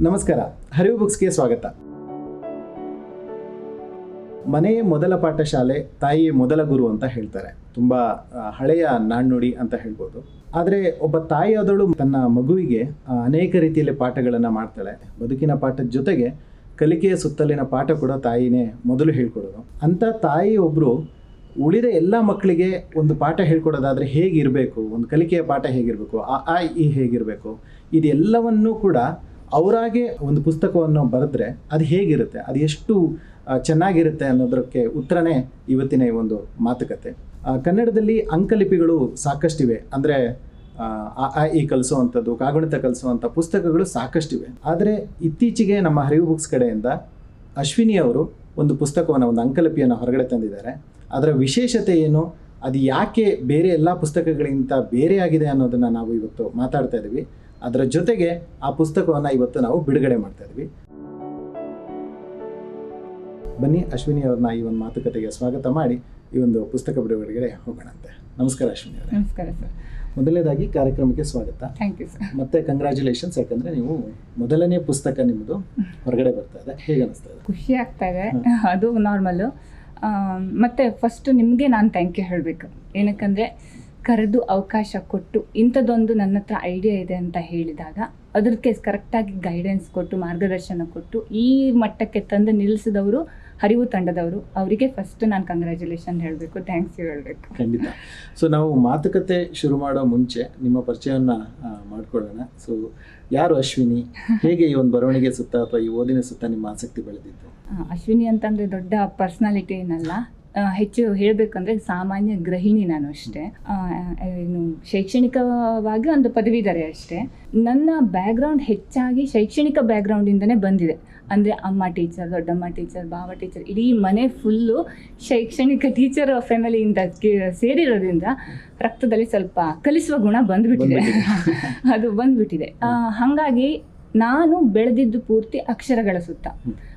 ನಮಸ್ಕಾರ. ಹರಿವು ಬುಕ್ಸ್ಗೆ ಸ್ವಾಗತ. ಮನೆಯೇ ಮೊದಲ ಪಾಠಶಾಲೆ, ತಾಯಿಯೇ ಮೊದಲ ಗುರು ಅಂತ ಹೇಳ್ತಾರೆ. ತುಂಬ ಹಳೆಯ ನಾಣ್ಣುಡಿ ಅಂತ ಹೇಳ್ಬೋದು. ಆದರೆ ಒಬ್ಬ ತಾಯಿಯಾದಳು ತನ್ನ ಮಗುವಿಗೆ ಅನೇಕ ರೀತಿಯಲ್ಲಿ ಪಾಠಗಳನ್ನು ಮಾಡ್ತಾಳೆ. ಬದುಕಿನ ಪಾಠದ ಜೊತೆಗೆ ಕಲಿಕೆಯ ಸುತ್ತಲಿನ ಪಾಠ ಕೂಡ ತಾಯಿನೇ ಮೊದಲು ಹೇಳ್ಕೊಡೋದು. ಅಂಥ ತಾಯಿ ಒಬ್ಬರು ಉಳಿದ ಎಲ್ಲ ಮಕ್ಕಳಿಗೆ ಒಂದು ಪಾಠ ಹೇಳ್ಕೊಡೋದಾದರೆ ಹೇಗಿರಬೇಕು? ಒಂದು ಕಲಿಕೆಯ ಪಾಠ ಹೇಗಿರಬೇಕು? ಆ ಆ, ಈ ಹೇಗಿರಬೇಕು? ಇದೆಲ್ಲವನ್ನೂ ಕೂಡ ಅವರಾಗೆ ಒಂದು ಪುಸ್ತಕವನ್ನು ಬರೆದ್ರೆ ಅದು ಹೇಗಿರುತ್ತೆ? ಅದು ಎಷ್ಟು ಚೆನ್ನಾಗಿರುತ್ತೆ ಅನ್ನೋದಕ್ಕೆ ಉತ್ತರನೇ ಇವತ್ತಿನ ಈ ಒಂದು ಮಾತುಕತೆ. ಕನ್ನಡದಲ್ಲಿ ಅಂಕಲಿಪಿಗಳು ಸಾಕಷ್ಟಿವೆ. ಅಂದರೆ, ಆ ಆ ಕಲಿಸುವಂಥದ್ದು, ಕಾಗುಣಿತ ಕಲಿಸುವಂಥ ಪುಸ್ತಕಗಳು ಸಾಕಷ್ಟಿವೆ. ಆದರೆ ಇತ್ತೀಚೆಗೆ ನಮ್ಮ ಹರಿವು ಬುಕ್ಸ್ ಕಡೆಯಿಂದ ಅಶ್ವಿನಿ ಅವರು ಒಂದು ಪುಸ್ತಕವನ್ನು, ಒಂದು ಅಂಕಲಿಪಿಯನ್ನು ಹೊರಗಡೆ ತಂದಿದ್ದಾರೆ. ಅದರ ವಿಶೇಷತೆ ಏನು? ಅದು ಯಾಕೆ ಬೇರೆ ಎಲ್ಲ ಪುಸ್ತಕಗಳಿಗಿಂತ ಬೇರೆಯಾಗಿದೆ ಅನ್ನೋದನ್ನು ನಾವು ಇವತ್ತು ಮಾತಾಡ್ತಾ ಇದ್ದೀವಿ. ಅದರ ಜೊತೆಗೆ ಆ ಪುಸ್ತಕವನ್ನು ಇವತ್ತು ನಾವು ಬಿಡುಗಡೆ ಮಾಡ್ತಾ ಇದ್ವಿ. ಬನ್ನಿ ಅಶ್ವಿನಿ ಅವ್ರನ್ನ ಈ ಒಂದು ಮಾತುಕತೆಗೆ ಸ್ವಾಗತ ಮಾಡಿ ಈ ಒಂದು ಪುಸ್ತಕ ಬಿಡುಗಡೆಗೆ ಹೋಗೋಣಂತೆ. ನಮಸ್ಕಾರ ಅಶ್ವಿನಿ ಅವರೇ. ನಮಸ್ಕಾರ ಸರ್. ಮೊದಲನೇದಾಗಿ ಕಾರ್ಯಕ್ರಮಕ್ಕೆ ಸ್ವಾಗತ. ಥ್ಯಾಂಕ್ ಯು ಸರ್ ಮತ್ತೆ ಕಂಗ್ರ್ಯಾಚುಲೇಷನ್ಸ್ ಯಾಕಂದ್ರೆ ನೀವು ಮೊದಲನೇ ಪುಸ್ತಕ ನಿಮ್ಮದು ಹೊರಗಡೆ ಬರ್ತಾ ಇದೆ. ಹೇಗೆ ಅನಿಸ್ತಾ ಇದೆ? ಖುಷಿ ಆಗ್ತಾ ಇದೆ. ಅದು ನಾರ್ಮಲ್ಲು ಮತ್ತು ಫಸ್ಟ್ ನಿಮಗೆ ನಾನು ಥ್ಯಾಂಕ್ ಯು ಹೇಳಬೇಕು. ಏನಕ್ಕಂದರೆ ಕರೆದು ಅವಕಾಶ ಕೊಟ್ಟು ಇಂಥದ್ದೊಂದು ನನ್ನ ಹತ್ರ ಐಡಿಯಾ ಇದೆ ಅಂತ ಹೇಳಿದಾಗ ಅದಕ್ಕೆ ಕರೆಕ್ಟಾಗಿ ಗೈಡೆನ್ಸ್ ಕೊಟ್ಟು ಮಾರ್ಗದರ್ಶನ ಕೊಟ್ಟು ಈ ಮಟ್ಟಕ್ಕೆ ತಂದು ನಿಲ್ಲಿಸಿದವರು ಹರಿವು ತಂಡದವರು. ಅವರಿಗೆ ಫಸ್ಟ್ ನಾನು ಕಂಗ್ರ್ಯಾಚುಲೇಷನ್ ಹೇಳಬೇಕು ಥ್ಯಾಂಕ್ಸ್ ಯು ಹೇಳಬೇಕು. ಖಂಡಿತ. ಸೊ ನಾವು ಮಾತುಕತೆ ಶುರು ಮಾಡೋ ಮುಂಚೆ ನಿಮ್ಮ ಪರಿಚಯವನ್ನ ಮಾಡಿಕೊಳ್ಳೋಣ. ಸೊ ಯಾರು ಅಶ್ವಿನಿ? ಹೇಗೆ ಈ ಒಂದು ಬರವಣಿಗೆ ಸುತ್ತ ಅಥವಾ ಈ ಓದಿನ ಸುತ್ತ ನಿಮ್ಮ ಆಸಕ್ತಿ ಬೆಳೆದಿತ್ತು ಅಶ್ವಿನಿ ಅಂತಂದರೆ ದೊಡ್ಡ ಪರ್ಸ್ನಾಲಿಟಿ ಏನಲ್ಲ ಹೆಚ್ಚು ಹೇಳಬೇಕಂದ್ರೆ ಸಾಮಾನ್ಯ ಗೃಹಿಣಿ ನಾನು ಅಷ್ಟೇ. ಏನು ಶೈಕ್ಷಣಿಕವಾಗಿ ಒಂದು ಪದವೀಧರೆ ಅಷ್ಟೇ. ನನ್ನ ಬ್ಯಾಕ್ಗ್ರೌಂಡ್ ಹೆಚ್ಚಾಗಿ ಶೈಕ್ಷಣಿಕ ಬ್ಯಾಕ್ಗ್ರೌಂಡಿಂದನೇ ಬಂದಿದೆ. ಅಂದರೆ ಅಮ್ಮ ಟೀಚರ್ ದೊಡ್ಡಮ್ಮ ಟೀಚರ್ ಬಾವ ಟೀಚರ್ ಇಡೀ ಮನೆ ಫುಲ್ಲು ಶೈಕ್ಷಣಿಕ ಟೀಚರ್ ಫ್ಯಾಮಿಲಿಯಿಂದ ಸೇರಿರೋದ್ರಿಂದ ರಕ್ತದಲ್ಲಿ ಸ್ವಲ್ಪ ಕಲಿಸುವ ಗುಣ ಬಂದ್ಬಿಟ್ಟಿದೆ. ಅದು ಬಂದ್ಬಿಟ್ಟಿದೆ. ಹಾಗಾಗಿ ನಾನು ಬೆಳೆದಿದ್ದು ಪೂರ್ತಿ ಅಕ್ಷರಗಳ ಸುತ್ತ.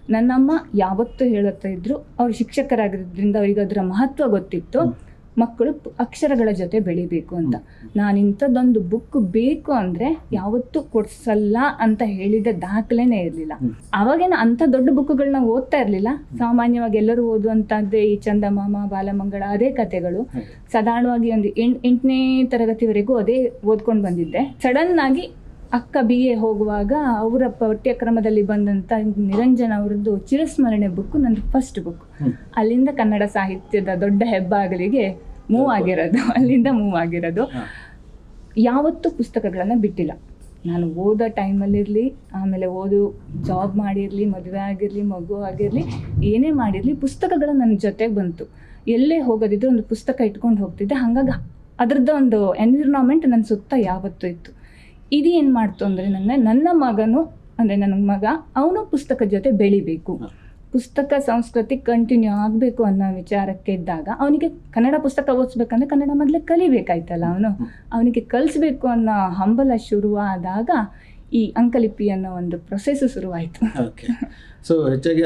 ನನ್ನಮ್ಮ ಯಾವತ್ತೂ ಹೇಳುತ್ತಾ ಇದ್ರು ಅವ್ರು ಶಿಕ್ಷಕರಾಗಿರೋದ್ರಿಂದ ಅವರಿಗೆ ಅದರ ಮಹತ್ವ ಗೊತ್ತಿತ್ತು. ಮಕ್ಕಳು ಅಕ್ಷರಗಳ ಜೊತೆ ಬೆಳಿಬೇಕು ಅಂತ. ನಾನು ಇಂಥದ್ದೊಂದು ಬುಕ್ ಬೇಕು ಅಂದರೆ ಯಾವತ್ತೂ ಕೊಡ್ಸಲ್ಲ ಅಂತ ಹೇಳಿದ ದಾಖಲೆನೇ ಇರಲಿಲ್ಲ. ಅವಾಗೇನ ಅಂಥ ದೊಡ್ಡ ಬುಕ್ಗಳನ್ನ ಓದ್ತಾ ಇರಲಿಲ್ಲ. ಸಾಮಾನ್ಯವಾಗಿ ಎಲ್ಲರೂ ಓದುವಂಥದ್ದೇ ಈ ಚಂದಮಾಮ ಬಾಲಮಂಗಳ ಅದೇ ಕಥೆಗಳು. ಸಾಧಾರಣವಾಗಿ ಒಂದು ಎಂಟ್ ಎಂಟನೇ ತರಗತಿವರೆಗೂ ಅದೇ ಓದ್ಕೊಂಡು ಬಂದಿದ್ದೆ. ಸಡನ್ ಆಗಿ ಅಕ್ಕ ಬಿ ಎ ಹೋಗುವಾಗ ಅವರ ಪಠ್ಯಕ್ರಮದಲ್ಲಿ ಬಂದಂಥ ನಿರಂಜನ ಅವರದ್ದು ಚಿರಸ್ಮರಣೆ ಬುಕ್ ನಂದು ಫಸ್ಟ್ ಬುಕ್ ಅಲ್ಲಿಂದ ಕನ್ನಡ ಸಾಹಿತ್ಯದ ದೊಡ್ಡ ಹೆಬ್ಬಾಗಲಿಗೆ ಮೂವ್ ಆಗಿರೋದು. ಅಲ್ಲಿಂದ ಮೂವ್ ಆಗಿರೋದು. ಯಾವತ್ತೂ ಪುಸ್ತಕಗಳನ್ನು ಬಿಟ್ಟಿಲ್ಲ. ನಾನು ಓದೋ ಟೈಮಲ್ಲಿರಲಿ ಆಮೇಲೆ ಓದು ಜಾಬ್ ಮಾಡಿರಲಿ ಮದುವೆ ಆಗಿರಲಿ ಮಗು ಆಗಿರಲಿ ಏನೇ ಮಾಡಿರಲಿ ಪುಸ್ತಕಗಳು ನನ್ನ ಜೊತೆಗೆ ಬಂತು. ಎಲ್ಲೇ ಹೋಗೋದಿದ್ರು ಒಂದು ಪುಸ್ತಕ ಇಟ್ಕೊಂಡು ಹೋಗ್ತಿದ್ದೆ. ಹಾಗಾಗಿ ಅದರದ್ದು ಒಂದು ಎನ್ವಿರಾನ್ಮೆಂಟ್ ನನ್ನ ಸುತ್ತ ಯಾವತ್ತೂ ಇತ್ತು. ಇದು ಏನು ಮಾಡ್ತು ಅಂದರೆ ನನ್ನ ನನ್ನ ಮಗನು ಅಂದರೆ ನನ್ನ ಮಗ ಅವನು ಪುಸ್ತಕ ಜೊತೆ ಬೆಳಿಬೇಕು. ಪುಸ್ತಕ ಸಂಸ್ಕೃತಿ ಕಂಟಿನ್ಯೂ ಆಗಬೇಕು ಅನ್ನೋ ವಿಚಾರಕ್ಕೆ ಇದ್ದಾಗ ಅವನಿಗೆ ಕನ್ನಡ ಪುಸ್ತಕ ಓದಿಸ್ಬೇಕಂದ್ರೆ ಕನ್ನಡ ಮೊದಲೇ ಕಲಿಬೇಕಾಯ್ತಲ್ಲ ಅವನು. ಅವನಿಗೆ ಕಲಿಸ್ಬೇಕು ಅನ್ನೋ ಹಂಬಲ ಶುರುವಾದಾಗ ಈ ಅಂಕಲಿಪಿ ಅನ್ನೋ ಒಂದು ಪ್ರೊಸೆಸ್ ಶುರುವಾಯಿತು. ಸೊ ಹೆಚ್ಚಾಗಿ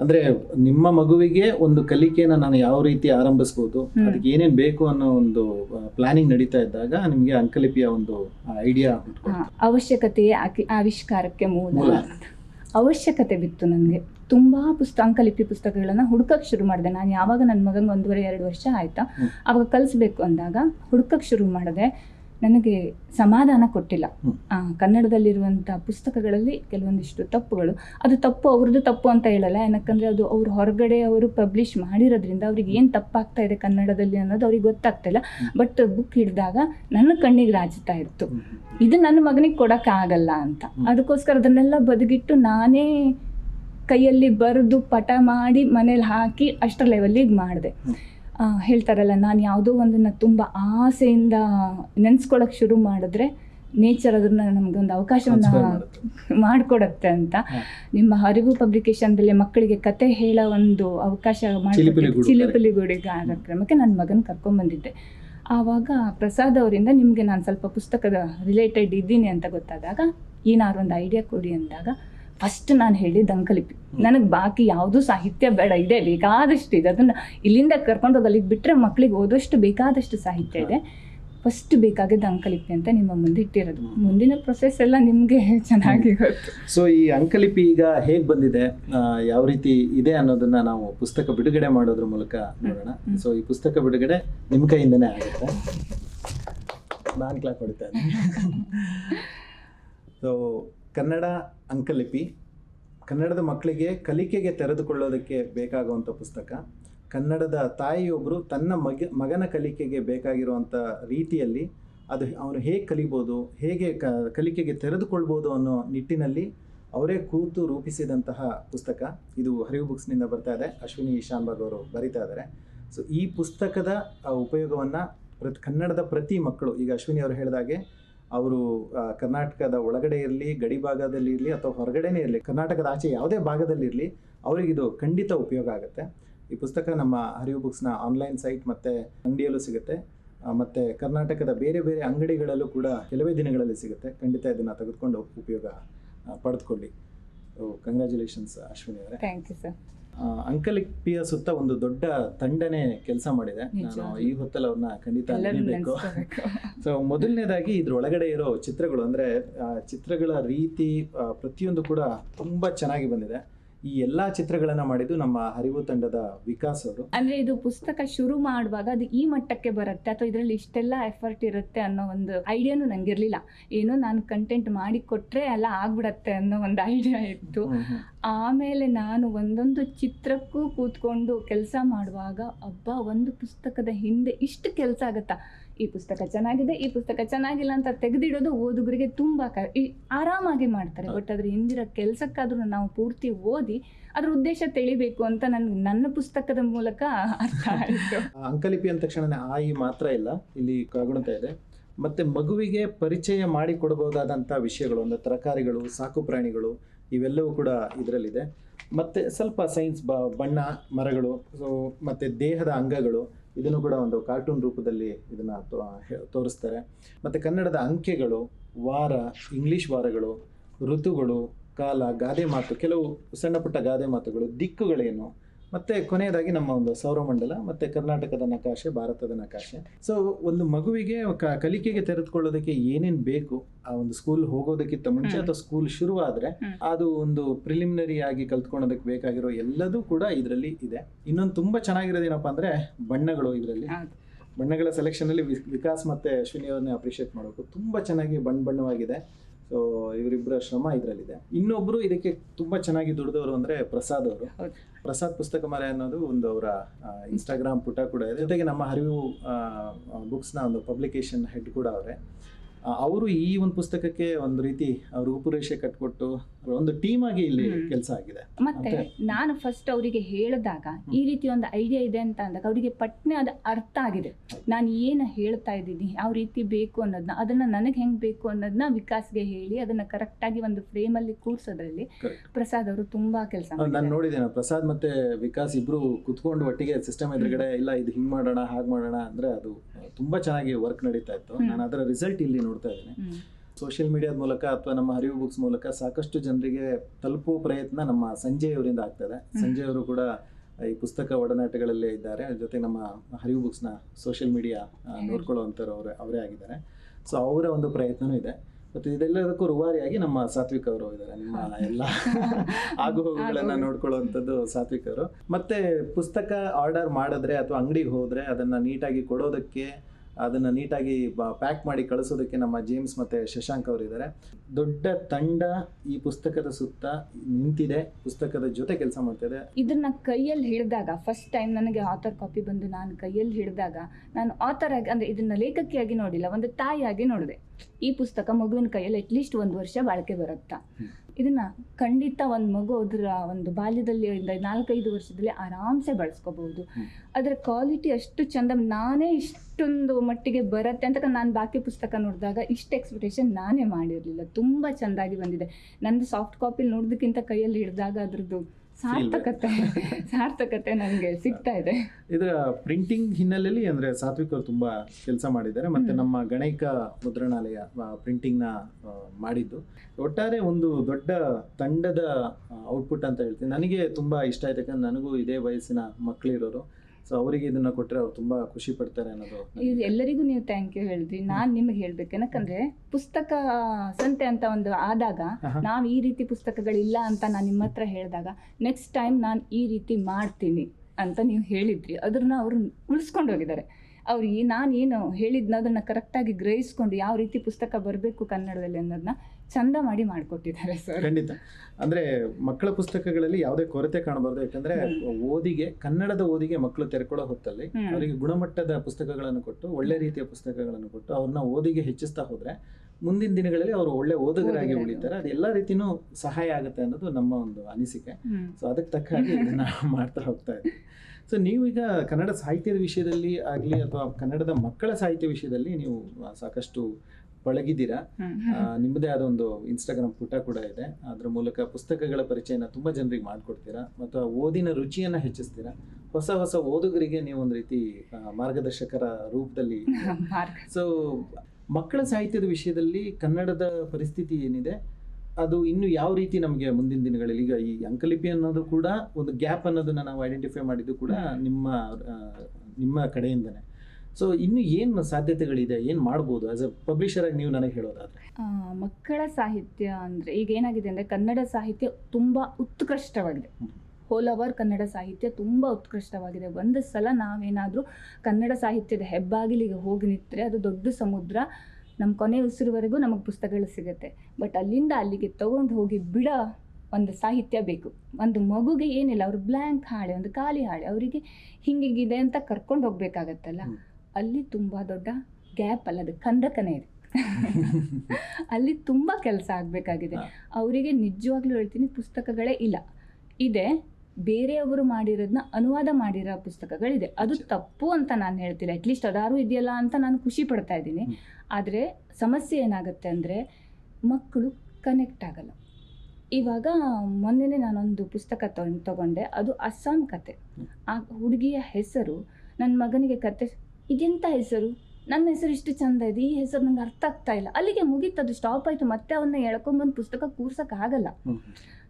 ಅಂದ್ರೆ ನಿಮ್ಮ ಮಗುವಿಗೆ ಒಂದು ಕಲಿಕೆನ ನಾನು ಯಾವ ರೀತಿ ಆರಂಭಿಸ್ಬೋದು. ಅದಕ್ಕೆ ಏನೇನ್ ಬೇಕು ಅನ್ನೋ ಒಂದು ಪ್ಲಾನಿಂಗ್ ನಡೀತಾ ಇದ್ದಾಗ ನಿಮಗೆ ಅಂಕಲಿಪಿಯ ಒಂದು ಐಡಿಯಾ ಅವಶ್ಯಕತೆ ಅವಶ್ಯಕತೆಯೇ ಆವಿಷ್ಕಾರಕ್ಕೆ ಮೂಲ. ಮೂಲ. ಅವಶ್ಯಕತೆ ಬಿತ್ತು ನನಗೆ. ತುಂಬಾ ಪುಸ್ತಕ ಅಂಕಲಿಪಿ ಪುಸ್ತಕಗಳನ್ನ ಹುಡುಕಕ್ಕೆ ಶುರು ಮಾಡಿದೆ. ನಾನು ಯಾವಾಗ ನನ್ನ ಮಗಂಗೆ ಒಂದೂವರೆ ಎರಡು ವರ್ಷ ಆಯ್ತಾ ಅವಾಗ ಕಲಿಸ್ಬೇಕು ಅಂದಾಗ ಹುಡುಕಕ್ಕೆ ಶುರು ಮಾಡಿದೆ. ನನಗೆ ಸಮಾಧಾನ ಕೊಟ್ಟಿಲ್ಲ. ಕನ್ನಡದಲ್ಲಿರುವಂಥ ಪುಸ್ತಕಗಳಲ್ಲಿ ಕೆಲವೊಂದಿಷ್ಟು ತಪ್ಪುಗಳು. ಅದು ತಪ್ಪು ಅವ್ರದ್ದು ತಪ್ಪು ಅಂತ ಹೇಳಲ್ಲ. ಏನಕ್ಕಂದರೆ ಅದು ಅವ್ರು ಹೊರಗಡೆ ಅವರು ಪಬ್ಲಿಷ್ ಮಾಡಿರೋದ್ರಿಂದ ಅವ್ರಿಗೆ ಏನು ತಪ್ಪಾಗ್ತಾ ಇದೆ ಕನ್ನಡದಲ್ಲಿ ಅನ್ನೋದು ಅವ್ರಿಗೆ ಗೊತ್ತಾಗ್ತಾ ಇಲ್ಲ. ಬಟ್ ಬುಕ್ ಹಿಡಿದಾಗ ನನ್ನ ಕಣ್ಣಿಗೆ ರಾಜುತ್ತಾ ಇತ್ತು. ಇದು ನನ್ನ ಮಗನಿಗೆ ಕೊಡೋಕ್ಕಾಗಲ್ಲ ಆಗಲ್ಲ ಅಂತ. ಅದಕ್ಕೋಸ್ಕರ ಅದನ್ನೆಲ್ಲ ಬದುಗಿಟ್ಟು ನಾನೇ ಕೈಯಲ್ಲಿ ಬರೆದು ಪಟ ಮಾಡಿ ಮನೇಲಿ ಹಾಕಿ ಅಷ್ಟರ ಲೆವೆಲ್ಲಿಗೆ ಮಾಡಿದೆ. ಹೇಳ್ತಾರಲ್ಲ ನಾನು ಯಾವುದೋ ಒಂದನ್ನು ತುಂಬ ಆಸೆಯಿಂದ ನೆನೆಸ್ಕೊಳ್ಳೋಕ್ಕೆ ಶುರು ಮಾಡಿದ್ರೆ ನೇಚರ್ ಅದನ್ನ ನಮಗೊಂದು ಅವಕಾಶವನ್ನು ಮಾಡಿಕೊಡತ್ತೆ ಅಂತ. ನಿಮ್ಮ ಹರಿವು ಪಬ್ಲಿಕೇಶನ್ದಲ್ಲಿ ಮಕ್ಕಳಿಗೆ ಕತೆ ಹೇಳೋ ಒಂದು ಅವಕಾಶ ಮಾಡಿ ಗೂಡು ಚಿಲಿಪಿಲಿ ಗುಡಿ ಕಾರ್ಯಕ್ರಮಕ್ಕೆ ನನ್ನ ಮಗನ ಕರ್ಕೊಂಡ್ಬಂದಿದ್ದೆ ಆವಾಗ ಪ್ರಸಾದ್ ಅವರಿಂದ ನಿಮಗೆ ನಾನು ಸ್ವಲ್ಪ ಪುಸ್ತಕದ ರಿಲೇಟೆಡ್ ಇದ್ದೀನಿ ಅಂತ ಗೊತ್ತಾದಾಗ ಏನಾದ್ರು ಒಂದು ಐಡಿಯಾ ಕೊಡಿ ಅಂದಾಗ ಫಸ್ಟ್ ನಾನು ಹೇಳಿದ್ದು ಅಂಕಲಿಪಿ. ನನಗೆ ಬಾಕಿ ಯಾವುದೂ ಸಾಹಿತ್ಯ ಬೇಡ ಇದೆ ಬೇಕಾದಷ್ಟು ಇದೆ. ಅದನ್ನು ಇಲ್ಲಿಂದ ಕರ್ಕೊಂಡು ಹೋಗಿ ಅಲ್ಲಿಗೆ ಬಿಟ್ಟರೆ ಮಕ್ಕಳಿಗೆ ಓದೋಷ್ಟು ಬೇಕಾದಷ್ಟು ಸಾಹಿತ್ಯ ಇದೆ. ಫಸ್ಟ್ ಬೇಕಾಗಿದ್ದ ಅಂಕಲಿಪಿ ಅಂತ ನಿಮ್ಮ ಮುಂದೆ ಇಟ್ಟಿರೋದು. ಮುಂದಿನ ಪ್ರೊಸೆಸ್ ಎಲ್ಲ ನಿಮಗೆ ಚೆನ್ನಾಗಿ ಗೊತ್ತು. ಸೊ ಈ ಅಂಕಲಿಪಿ ಈಗ ಹೇಗೆ ಬಂದಿದೆ? ಯಾವ ರೀತಿ ಇದೆ ಅನ್ನೋದನ್ನ ನಾವು ಪುಸ್ತಕ ಬಿಡುಗಡೆ ಮಾಡೋದ್ರ ಮೂಲಕ ನೋಡೋಣ. ಸೊ ಈ ಪುಸ್ತಕ ಬಿಡುಗಡೆ ನಿಮ್ಮ ಕೈಯಿಂದನೇ ಆಗುತ್ತೆ. ನಾನು ಕ್ಲಾಕ್ ಹೊಡಿತಾ ಇದ್ದೀನಿ. ಸೊ ಕನ್ನಡ ಅಂಕಲಿಪಿ ಕನ್ನಡದ ಮಕ್ಕಳಿಗೆ ಕಲಿಕೆಗೆ ತೆರೆದುಕೊಳ್ಳೋದಕ್ಕೆ ಬೇಕಾಗುವಂಥ ಪುಸ್ತಕ. ಕನ್ನಡದ ತಾಯಿಯೊಬ್ಬರು ತನ್ನ ಮಗ, ಮಗನ ಕಲಿಕೆಗೆ ಬೇಕಾಗಿರುವಂಥ ರೀತಿಯಲ್ಲಿ ಅದು ಅವನು ಹೇಗೆ ಕಲಿಬೋದು, ಹೇಗೆ ಕಲಿಕೆಗೆ ತೆರೆದುಕೊಳ್ಬೋದು ಅನ್ನೋ ನಿಟ್ಟಿನಲ್ಲಿ ಅವರೇ ಕೂತು ರೂಪಿಸಿದಂತಹ ಪುಸ್ತಕ. ಇದು ಹರಿವು ಬುಕ್ಸ್ನಿಂದ ಬರ್ತಾ ಇದೆ. ಅಶ್ವಿನಿ ಶಾನ್ಭಾಗ್ ಅವರು ಬರಿತಾ ಇದ್ದಾರೆ. ಸೊ, ಈ ಪುಸ್ತಕದ ಉಪಯೋಗವನ್ನು ಪ್ರತಿ, ಕನ್ನಡದ ಪ್ರತಿ ಮಕ್ಕಳು, ಈಗ ಅಶ್ವಿನಿ ಅವರು ಹೇಳಿದಾಗೆ ಅವರು ಕರ್ನಾಟಕದ ಒಳಗಡೆ ಇರಲಿ, ಗಡಿ ಭಾಗದಲ್ಲಿ ಇರಲಿ ಅಥವಾ ಹೊರಗಡೆನೇ ಇರಲಿ, ಕರ್ನಾಟಕದ ಆಚೆ ಯಾವುದೇ ಭಾಗದಲ್ಲಿರಲಿ ಇದು ಖಂಡಿತ ಉಪಯೋಗ ಆಗುತ್ತೆ. ಈ ಪುಸ್ತಕ ನಮ್ಮ ಹರಿವು ಬುಕ್ಸ್ನ ಆನ್ಲೈನ್ ಸೈಟ್ ಮತ್ತು ಅಂಗಡಿಯಲ್ಲೂ ಸಿಗುತ್ತೆ. ಮತ್ತು ಕರ್ನಾಟಕದ ಬೇರೆ ಬೇರೆ ಅಂಗಡಿಗಳಲ್ಲೂ ಕೂಡ ಕೆಲವೇ ದಿನಗಳಲ್ಲಿ ಸಿಗುತ್ತೆ. ಖಂಡಿತ ಇದನ್ನು ತೆಗೆದುಕೊಂಡು ಉಪಯೋಗ ಪಡೆದುಕೊಳ್ಳಿ. ಪಡೆದುಕೊಳ್ಳಿ ಕಂಗ್ರ್ಯಾಚುಲೇಷನ್ಸ್ ಅಶ್ವಿನಿ ಅವರೇ. ಥ್ಯಾಂಕ್ ಯು ಸರ್ ಆ, ಅಂಕಲಿಪಿಯ ಸುತ್ತ ಒಂದು ದೊಡ್ಡ ತಂಡನೆ ಕೆಲಸ ಮಾಡಿದೆ. ನಾನು ಈ ಹೊತ್ತಲ್ಲಿ ಅವ್ರನ್ನ ಖಂಡಿತ ಅಲ್ಲಿರ್ಬೇಕು ಸೊ ಮೊದಲನೇದಾಗಿ ಇದ್ರೊಳಗಡೆ ಇರೋ ಚಿತ್ರಗಳು ಅಂದ್ರೆ ಆ, ಚಿತ್ರಗಳ ರೀತಿ ಪ್ರತಿಯೊಂದು ಕೂಡ ತುಂಬಾ ಚೆನ್ನಾಗಿ ಬಂದಿದೆ. ಈ ಎಲ್ಲಾ ಚಿತ್ರಗಳನ್ನ ಮಾಡಿದ್ದು ನಮ್ಮ ಹರಿವು ತಂಡದ ವಿಕಾಸ್ ಅವರು. ಅಂದ್ರೆ ಇದು ಪುಸ್ತಕ ಶುರು ಮಾಡುವಾಗ ಅದು ಈ ಮಟ್ಟಕ್ಕೆ ಬರುತ್ತೆ ಅಥವಾ ಇದರಲ್ಲಿ ಇಷ್ಟೆಲ್ಲ ಎಫರ್ಟ್ ಇರುತ್ತೆ ಅನ್ನೋ ಒಂದು ಐಡಿಯಾನು ನಂಗಿರ್ಲಿಲ್ಲ. ಏನೋ ನಾನು ಕಂಟೆಂಟ್ ಮಾಡಿ ಕೊಟ್ರೆ ಎಲ್ಲ ಆಗ್ಬಿಡತ್ತೆ ಅನ್ನೋ ಒಂದು ಐಡಿಯಾ ಇತ್ತು. ಆಮೇಲೆ ನಾನು ಒಂದೊಂದು ಚಿತ್ರಕ್ಕೂ ಕೂತ್ಕೊಂಡು ಕೆಲಸ ಮಾಡುವಾಗ ಅಬ್ಬಾ ಒಂದು ಪುಸ್ತಕದ ಹಿಂದೆ ಇಷ್ಟು ಕೆಲಸ ಆಗುತ್ತಾ? ಈ ಪುಸ್ತಕ ಚೆನ್ನಾಗಿದೆ ಈ ಪುಸ್ತಕ ಚೆನ್ನಾಗಿಲ್ಲ ಅಂತ ತೆಗೆದಿಡೋದು ಓದುಗರಿಗೆ ತುಂಬ ಕ ಆರಾಮಾಗಿ ಮಾಡ್ತಾರೆ. ಬಟ್ ಅದ್ರ ಹಿಂದಿರೋ ಕೆಲಸಕ್ಕಾದ್ರೂ ನಾವು ಪೂರ್ತಿ ಓದಿ ಅದ್ರ ಉದ್ದೇಶ ತಿಳಿಬೇಕು ಅಂತ ನನ್ಗೆ ನನ್ನ ಪುಸ್ತಕದ ಮೂಲಕ ಅರ್ಥ ಆಯಿತು. ಅಂಕಲಿಪಿ ಅಂದ ತಕ್ಷಣ ಆಯಿ ಈ ಮಾತ್ರ ಇಲ್ಲ. ಇಲ್ಲಿ ಕಾಗುಣಿತ ಇದೆ. ಮತ್ತೆ ಮಗುವಿಗೆ ಪರಿಚಯ ಮಾಡಿಕೊಡಬಹುದಾದಂಥ ವಿಷಯಗಳು ಅಂದರೆ ತರಕಾರಿಗಳು ಸಾಕು ಪ್ರಾಣಿಗಳು ಇವೆಲ್ಲವೂ ಕೂಡ ಇದರಲ್ಲಿದೆ. ಮತ್ತೆ ಸ್ವಲ್ಪ ಸೈನ್ಸ್ ಬ ಬಣ್ಣ ಮರಗಳು ಸೊ ಮತ್ತೆ ದೇಹದ ಅಂಗಗಳು ಇದನ್ನು ಕೂಡ ಒಂದು ಕಾರ್ಟೂನ್ ರೂಪದಲ್ಲಿ ಇದನ್ನು ತೋರಿಸ್ತಾರೆ. ಮತ್ತು ಕನ್ನಡದ ಅಂಕೆಗಳು, ವಾರ, ಇಂಗ್ಲೀಷ್ ವಾರಗಳು, ಋತುಗಳು, ಕಾಲ, ಗಾದೆ ಮಾತು, ಕೆಲವು ಸಣ್ಣ ಪುಟ್ಟ ಗಾದೆ ಮಾತುಗಳು, ದಿಕ್ಕುಗಳೇನು ಮತ್ತೆ ಕೊನೆಯದಾಗಿ ನಮ್ಮ ಒಂದು ಸೌರಮಂಡಲ ಮತ್ತೆ ಕರ್ನಾಟಕದ ನಕಾಶೆ ಭಾರತದ ನಕಾಶೆ. ಸೊ ಒಂದು ಮಗುವಿಗೆ ಕಲಿಕೆಗೆ ತೆರೆದುಕೊಳ್ಳೋದಕ್ಕೆ ಏನೇನ್ ಬೇಕು ಆ ಒಂದು ಸ್ಕೂಲ್ ಹೋಗೋದಕ್ಕಿಂತ ಮುಂಚೆ. ಅಥವಾ ಸ್ಕೂಲ್ ಶುರುವಾದ್ರೆ ಆದ್ರೆ ಅದು ಒಂದು ಪ್ರಿಲಿಮಿನರಿ ಆಗಿ ಕಲ್ತ್ಕೊಳ್ಳೋದಕ್ಕೆ ಬೇಕಾಗಿರೋ ಎಲ್ಲದೂ ಕೂಡ ಇದರಲ್ಲಿ ಇದೆ. ಇನ್ನೊಂದು ತುಂಬಾ ಚೆನ್ನಾಗಿರೋದು ಏನಪ್ಪಾ ಅಂದ್ರೆ ಬಣ್ಣಗಳು ಇದರಲ್ಲಿ. ಬಣ್ಣಗಳ ಸೆಲೆಕ್ಷನ್ ಅಲ್ಲಿ ವಿಕಾಸ್ ಮತ್ತೆ ಅಶ್ವಿನಿ ಅವ್ರನ್ನ ಅಪ್ರಿಷಿಯೇಟ್ ಮಾಡಬೇಕು. ತುಂಬಾ ಚೆನ್ನಾಗಿ ಬಣ್ಣ ಬಣ್ಣವಾಗಿದೆ. ಸೊ ಇವರಿಬ್ಬರ ಶ್ರಮ ಇದರಲ್ಲಿದೆ. ಇನ್ನೊಬ್ರು ಇದಕ್ಕೆ ತುಂಬಾ ಚೆನ್ನಾಗಿ ದುಡಿದವರು ಅಂದ್ರೆ ಪ್ರಸಾದ್ ಅವರು. ಪ್ರಸಾದ್ ಪುಸ್ತಕ ಮರ ಅನ್ನೋದು ಒಂದು ಅವರ ಇನ್ಸ್ಟಾಗ್ರಾಮ್ ಪುಟ ಕೂಡ ಇದೆ. ಜೊತೆಗೆ ನಮ್ಮ ಹರಿವು ಬುಕ್ಸ್ನ ಒಂದು ಪಬ್ಲಿಕೇಶನ್ ಹೆಡ್ ಕೂಡ ಅವರೇ. ಅವರು ಈ ಒಂದು ಪುಸ್ತಕಕ್ಕೆ ಒಂದು ರೀತಿ ರೂಪುರೇಷೆ ಕಟ್ಕೊಟ್ಟು ಒಂದು ಟೀಮ್ ಆಗಿ ಇಲ್ಲಿ ಕೆಲಸ ಆಗಿದೆ. ಮತ್ತೆ. ನಾನು ಫಸ್ಟ್ ಅವರಿಗೆ ಹೇಳಿದಾಗ ಈ ರೀತಿ ಒಂದು ಐಡಿಯಾ ಇದೆ ಅಂತ ಅಂದಾಗ ಅವರಿಗೆ ಪಟ್ನೆ ಅದು ಅರ್ಥ ಆಗಿದೆ. ನಾನು ಏನು ಹೇಳ್ತಾ ಇದ್ದೀನಿ ಯಾವ ರೀತಿ ಬೇಕು ಅನ್ನೋದನ್ನ ಅದನ್ನ ನನಗೆ ಹೆಂಗ್ ಬೇಕು ಅನ್ನೋದನ್ನ ವಿಕಾಸ್ಗೆ ಹೇಳಿ ಅದನ್ನ ಕರೆಕ್ಟ್ ಆಗಿ ಒಂದು ಫ್ರೇಮಲ್ಲಿ ಕೂರ್ಸೋದ್ರಲ್ಲಿ Correct. ಪ್ರಸಾದ್ ಅವರು ತುಂಬಾ ಕೆಲಸ ನಾನು ನೋಡಿದ್ದೇನೆ ಪ್ರಸಾದ್ ಮತ್ತೆ ವಿಕಾಸ್ ಇಬ್ರು ಕುತ್ಕೊಂಡು ಒಟ್ಟಿಗೆ ಸಿಸ್ಟಮ್ ಎದುರುಗಡೆ ಇಲ್ಲ ಇದು ಹಿಂಗ್ ಮಾಡೋಣ ಹಾಗೆ ಮಾಡೋಣ ಅಂದ್ರೆ ಅದು ತುಂಬಾ ಚೆನ್ನಾಗಿ ವರ್ಕ್ ನಡೀತಾ ಇತ್ತು. ನಾನು ಅದರ ರಿಸಲ್ಟ್ ಇಲ್ಲಿ ನೋಡ್ತಾ ಇದ್ದೇನೆ. ಸೋಷಿಯಲ್ ಮೀಡಿಯಾದ ಮೂಲಕ ಅಥವಾ ನಮ್ಮ ಹರಿವು ಬುಕ್ಸ್ ಮೂಲಕ ಸಾಕಷ್ಟು ಜನರಿಗೆ ತಲುಪುವ ಪ್ರಯತ್ನ ನಮ್ಮ ಸಂಜಯ್ ಅವರಿಂದ ಆಗ್ತದೆ ಸಂಜಯ್ ಅವರು ಕೂಡ ಈ ಪುಸ್ತಕ ಒಡನಾಟಗಳಲ್ಲೇ ಇದ್ದಾರೆ. ಜೊತೆ ನಮ್ಮ ಹರಿವು ಬುಕ್ಸ್ನ ಸೋಷಿಯಲ್ ಮೀಡಿಯಾ ನೋಡ್ಕೊಳ್ಳುವಂಥವ್ರು ಅವರೇ ಅವರೇ ಆಗಿದ್ದಾರೆ. ಸೊ ಅವರ ಒಂದು ಪ್ರಯತ್ನನೂ ಇದೆ. ಮತ್ತು ಇದೆಲ್ಲದಕ್ಕೂ ರುವಾರಿಯಾಗಿ ನಮ್ಮ ಸಾತ್ವಿಕ್ ಅವರು ಇದ್ದಾರೆ ನಿಮ್ಮ ಎಲ್ಲ ಆಗು ಹೋಗುಗಳನ್ನ ಆಗು. ನೋಡ್ಕೊಳ್ಳುವಂಥದ್ದು ಸಾತ್ವಿಕ್ ಅವರು ಮತ್ತೆ ಪುಸ್ತಕ ಆರ್ಡರ್ ಮಾಡಿದ್ರೆ ಅಥವಾ ಅಂಗಡಿಗೆ ಹೋದ್ರೆ ಅದನ್ನ ನೀಟಾಗಿ ಕೊಡೋದಕ್ಕೆ ಅದನ್ನ ನೀಟಾಗಿ ಪ್ಯಾಕ್ ಮಾಡಿ ಕಳಿಸೋದಕ್ಕೆ ನಮ್ಮ ಜೇಮ್ಸ್ ಮತ್ತು ಶಶಾಂಕ್ ಅವರು ಇದ್ದಾರೆ ದೊಡ್ಡ ತಂಡ ಈ ಪುಸ್ತಕದ ಸುತ್ತ ನಿಂತಿದೆ ಪುಸ್ತಕದ ಜೊತೆ ಕೆಲಸ ಮಾಡ್ತಿದೆ. ಇದನ್ನ ಕೈಯಲ್ಲಿ ಹಿಡಿದಾಗ ಫಸ್ಟ್ ಟೈಮ್ ನನಗೆ ಆಥರ್ ಕಾಪಿ ಬಂದು ನಾನು ಕೈಯಲ್ಲಿ ಹಿಡಿದಾಗ ನಾನು ಆಥರ್ ಆಗಿ ಅಂದ್ರೆ ಇದನ್ನ ಲೇಖಕಿಯಾಗಿ ನೋಡಿಲ್ಲ ಒಂದು ತಾಯಿಯಾಗಿ ನೋಡಿದೆ. ಈ ಪುಸ್ತಕ ಮಗುವಿನ ಕೈಯಲ್ಲಿ ಅಟ್ಲೀಸ್ಟ್ ಒಂದು ವರ್ಷ ಬಾಳಿಕೆ ಬರುತ್ತಾ. ಇದನ್ನ ಖಂಡಿತ ಒಂದು ಮಗು ಅದರ ಒಂದು ಬಾಲ್ಯದಲ್ಲಿ ನಾಲ್ಕೈದು ವರ್ಷದಲ್ಲಿ ಆರಾಮ್ಸೆ ಬಳಸ್ಕೋಬಹುದು. ಅದರ ಕ್ವಾಲಿಟಿ ಅಷ್ಟು ಚಂದ ನಾನೇ ಇಷ್ಟೊಂದು ಮಟ್ಟಿಗೆ ಬರುತ್ತೆ ಅಂತ ನಾನು ಬಾಕಿ ಪುಸ್ತಕ ನೋಡಿದಾಗ ಇಷ್ಟು ಎಕ್ಸ್ಪೆಕ್ಟೇಷನ್ ನಾನೇ ಮಾಡಿರಲಿಲ್ಲ. ತುಂಬ ಚೆಂದಾಗಿ ಬಂದಿದೆ. ನಂದು ಸಾಫ್ಟ್ ಕಾಪಿ ನೋಡೋದಕ್ಕಿಂತ ಕೈಯಲ್ಲಿ ಹಿಡಿದಾಗ ಅದ್ರದ್ದು ಸಾರ್ಥಕತೆ ಸಾರ್ಥಕತೆ ನನಗೆ ಸಿಗ್ತಾ ಇದೆ. ಇದರ ಪ್ರಿಂಟಿಂಗ್ ಹಿನ್ನೆಲೆಯಲ್ಲಿ ಅಂದ್ರೆ ಸಾತ್ವಿಕ್ ಅವರು ತುಂಬಾ ಕೆಲಸ ಮಾಡಿದ್ದಾರೆ. ಮತ್ತೆ ನಮ್ಮ ಗಣೈಕ ಮುದ್ರಣಾಲಯ ಪ್ರಿಂಟಿಂಗ್ನ ನ ಮಾಡಿದ್ದು. ಒಟ್ಟಾರೆ ಒಂದು ದೊಡ್ಡ ತಂಡದ ಔಟ್ಪುಟ್ ಅಂತ ಹೇಳ್ತೀನಿ. ನನಗೆ ತುಂಬಾ ಇಷ್ಟ ಆಯ್ತು ಯಾಕಂದ್ರೆ ನನಗೂ ಇದೇ ವಯಸ್ಸಿನ ಮಕ್ಕಳಿರೋರು ಸೊ ಅವರಿಗೆ ಇದನ್ನ ಕೊಟ್ಟರೆ ಅವ್ರು ತುಂಬಾ ಖುಷಿ ಪಡ್ತಾರೆ ಅನ್ನೋದು ಇದು ಎಲ್ಲರಿಗೂ ನೀವು ಥ್ಯಾಂಕ್ ಯು ಹೇಳಿದ್ರಿ. ನಾನು ನಿಮಗೆ ಹೇಳ್ಬೇಕು. ಯಾಕಂದ್ರೆ ಪುಸ್ತಕ ಸಂತೆ ಅಂತ ಒಂದು ಆದಾಗ. ನಾವು ಈ ರೀತಿ ಪುಸ್ತಕಗಳಿಲ್ಲ ಅಂತ ನಾನು ನಿಮ್ಮ ಹತ್ರ ಹೇಳಿದಾಗ ನೆಕ್ಸ್ಟ್ ಟೈಮ್ ನಾನು ಈ ರೀತಿ ಮಾಡ್ತೀನಿ ಅಂತ ನೀವು ಹೇಳಿದ್ರಿ. ಅದನ್ನ ಅವರು ಉಳಿಸ್ಕೊಂಡು ಹೋಗಿದ್ದಾರೆ. ಅವ್ರಿಗೆ ಈ ನಾನು ಏನು ಹೇಳಿದ್ನ ಅದನ್ನ ಕರೆಕ್ಟಾಗಿ ಗ್ರಹಿಸ್ಕೊಂಡು ಯಾವ ರೀತಿ ಪುಸ್ತಕ ಬರಬೇಕು ಕನ್ನಡದಲ್ಲಿ ಅನ್ನೋದನ್ನ ಚಂದ ಮಾಡಿ ಮಾಡಿಕೊಟ್ಟಿದ್ದಾರೆ ಸರ್. ಖಂಡಿತ. ಅಂದ್ರೆ ಮಕ್ಕಳ ಪುಸ್ತಕಗಳಲ್ಲಿ ಯಾವುದೇ ಕೊರತೆ ಕಾಣಬಾರ್ದು. ಯಾಕಂದ್ರೆ ಓದಿಗೆ ಕನ್ನಡದ ಓದಿಗೆ ಮಕ್ಕಳು ತೆರೆಕೊಳ್ಳೋ ಹೊತ್ತಲ್ಲಿ. ಅವರಿಗೆ ಗುಣಮಟ್ಟದ ಪುಸ್ತಕಗಳನ್ನು ಕೊಟ್ಟು ಒಳ್ಳೆ ರೀತಿಯ ಪುಸ್ತಕಗಳನ್ನು ಕೊಟ್ಟು ಅವ್ರನ್ನ ಓದಿಗೆ ಹೆಚ್ಚಿಸ್ತಾ ಹೋದ್ರೆ ಮುಂದಿನ ದಿನಗಳಲ್ಲಿ ಅವರು ಒಳ್ಳೆ ಓದುಗರಾಗಿ ಉಳಿತಾರೆ. ಅದು ಎಲ್ಲ ರೀತಿನೂ ಸಹಾಯ ಆಗುತ್ತೆ ಅನ್ನೋದು ನಮ್ಮ ಒಂದು ಅನಿಸಿಕೆ. ಸೊ ಅದಕ್ಕೆ ತಕ್ಕ ಹಾಗೆ ಇದನ್ನ ಮಾಡ್ತಾ ಹೋಗ್ತಾ ಇದ್ದೀವಿ ಸೊ ನೀವೀಗ ಈಗ ಕನ್ನಡ ಸಾಹಿತ್ಯದ ವಿಷಯದಲ್ಲಿ ಆಗಲಿ ಅಥವಾ ಕನ್ನಡದ ಮಕ್ಕಳ ಸಾಹಿತ್ಯ ವಿಷಯದಲ್ಲಿ ನೀವು ಸಾಕಷ್ಟು ಪಳಗಿದ್ದೀರಾ? ನಿಮ್ಮದೇ ಆದ ಒಂದು ಇನ್ಸ್ಟಾಗ್ರಾಮ್ ಪುಟ ಕೂಡ ಇದೆ. ಅದ್ರ ಮೂಲಕ ಪುಸ್ತಕಗಳ ಪರಿಚಯನ ತುಂಬಾ ಜನರಿಗೆ ಮಾಡಿಕೊಡ್ತೀರಾ? ಮತ್ತು ಆ ಓದಿನ ರುಚಿಯನ್ನ ಹೆಚ್ಚಿಸ್ತೀರಾ? ಹೊಸ ಹೊಸ ಓದುಗರಿಗೆ ನೀವು ಒಂದು ರೀತಿ ಮಾರ್ಗದರ್ಶಕರ ರೂಪದಲ್ಲಿ ಸೊ ಮಕ್ಕಳ ಸಾಹಿತ್ಯದ ವಿಷಯದಲ್ಲಿ ಕನ್ನಡದ ಪರಿಸ್ಥಿತಿ ಏನಿದೆ? ಅದು ಇನ್ನು ಯಾವ ರೀತಿ ನಮಗೆ ಮುಂದಿನ ದಿನಗಳಲ್ಲಿ ಈಗ ಈ ಅಂಕಲಿಪಿ ಅನ್ನೋದು ಕೂಡ ಒಂದು ಗ್ಯಾಪ್ ಅನ್ನೋದನ್ನ ನಾವು ಐಡೆಂಟಿಫೈ ಮಾಡಿದ್ದು ಕೂಡ ನಿಮ್ಮ ನಿಮ್ಮ ಕಡೆಯಿಂದನೇ. ಸೊ ಇನ್ನು ಏನು ಸಾಧ್ಯತೆಗಳಿದೆ? ಏನು ಮಾಡ್ಬೋದು? ಆಸ್ ಅ ಪಬ್ಲಿಷರ್ ಆಗಿ ನೀವು ನನಗೆ ಹೇಳೋದಾದ್ರೆ. ಮಕ್ಕಳ ಸಾಹಿತ್ಯ ಅಂದರೆ ಈಗ ಏನಾಗಿದೆ ಅಂದರೆ ಕನ್ನಡ ಸಾಹಿತ್ಯ ತುಂಬ ಉತ್ಕೃಷ್ಟವಾಗಿದೆ. ಹೋಲ್ ಅವರ್ ಕನ್ನಡ ಸಾಹಿತ್ಯ ತುಂಬ ಉತ್ಕೃಷ್ಟವಾಗಿದೆ. ಒಂದು ಸಲ ನಾವೇನಾದರೂ ಕನ್ನಡ ಸಾಹಿತ್ಯದ ಹೆಬ್ಬಾಗಿಲಿಗೆ ಹೋಗಿ ನಿಂತರೆ ಅದು ದೊಡ್ಡ ಸಮುದ್ರ ನಮ್ಮ ಕೊನೆ ಉಸಿರುವರೆಗೂ ನಮಗೆ ಪುಸ್ತಕಗಳು ಸಿಗುತ್ತೆ. ಬಟ್ ಅಲ್ಲಿಂದ ಅಲ್ಲಿಗೆ ತಗೊಂಡು ಹೋಗಿ ಬಿಡ ಒಂದು ಸಾಹಿತ್ಯ ಬೇಕು. ಒಂದು ಮಗುಗೆ ಏನಿಲ್ಲ ಅವ್ರು ಬ್ಲ್ಯಾಂಕ್ ಹಾಳೆ ಒಂದು ಖಾಲಿ ಹಾಳೆ ಅವರಿಗೆ ಹಿಂಗಿಗಿದೆ ಅಂತ ಕರ್ಕೊಂಡು ಹೋಗ್ಬೇಕಾಗತ್ತಲ್ಲ. ಅಲ್ಲಿ ತುಂಬ ದೊಡ್ಡ ಗ್ಯಾಪ್ ಅಲ್ಲ ಅದು ಕಂದಕನೇ ಇದೆ. ಅಲ್ಲಿ ತುಂಬ ಕೆಲಸ ಆಗಬೇಕಾಗಿದೆ. ಅವರಿಗೆ ನಿಜವಾಗ್ಲೂ ಹೇಳ್ತೀನಿ ಪುಸ್ತಕಗಳೇ ಇಲ್ಲ. ಇದೆ ಬೇರೆಯವರು ಮಾಡಿರೋದನ್ನ ಅನುವಾದ ಮಾಡಿರೋ ಪುಸ್ತಕಗಳಿದೆ. ಅದು ತಪ್ಪು ಅಂತ ನಾನು ಹೇಳ್ತಿಲ್ಲ ಅಟ್ಲೀಸ್ಟ್ ಅದಾರು ಇದೆಯಲ್ಲ ಅಂತ ನಾನು ಖುಷಿ ಪಡ್ತಾ ಇದ್ದೀನಿ. ಆದರೆ ಸಮಸ್ಯೆ ಏನಾಗುತ್ತೆ ಅಂದರೆ ಮಕ್ಕಳು ಕನೆಕ್ಟ್ ಆಗಲ್ಲ. ಇವಾಗ ಮೊನ್ನೆನೇ ನಾನೊಂದು ಪುಸ್ತಕ ತೊಗೊಂಡು ತಗೊಂಡೆ. ಅದು ಅಸ್ಸಾಂ ಕತೆ. ಆ ಹುಡುಗಿಯ ಹೆಸರು ನನ್ನ ಮಗನಿಗೆ ಕತೆ ಇದೆಂಥ ಹೆಸರು? ನನ್ನ ಹೆಸರು ಇಷ್ಟು ಚಂದ ಇದೆ ಈ ಹೆಸರು ನಂಗೆ ಅರ್ಥ ಆಗ್ತಾ ಇಲ್ಲ. ಅಲ್ಲಿಗೆ ಮುಗೀತದು ಸ್ಟಾಪ್ ಆಯಿತು. ಮತ್ತೆ ಅವನ್ನ ಎಳ್ಕೊಂಬಂದು ಪುಸ್ತಕ ಕೂರ್ಸೋಕ್ಕಾಗಲ್ಲ.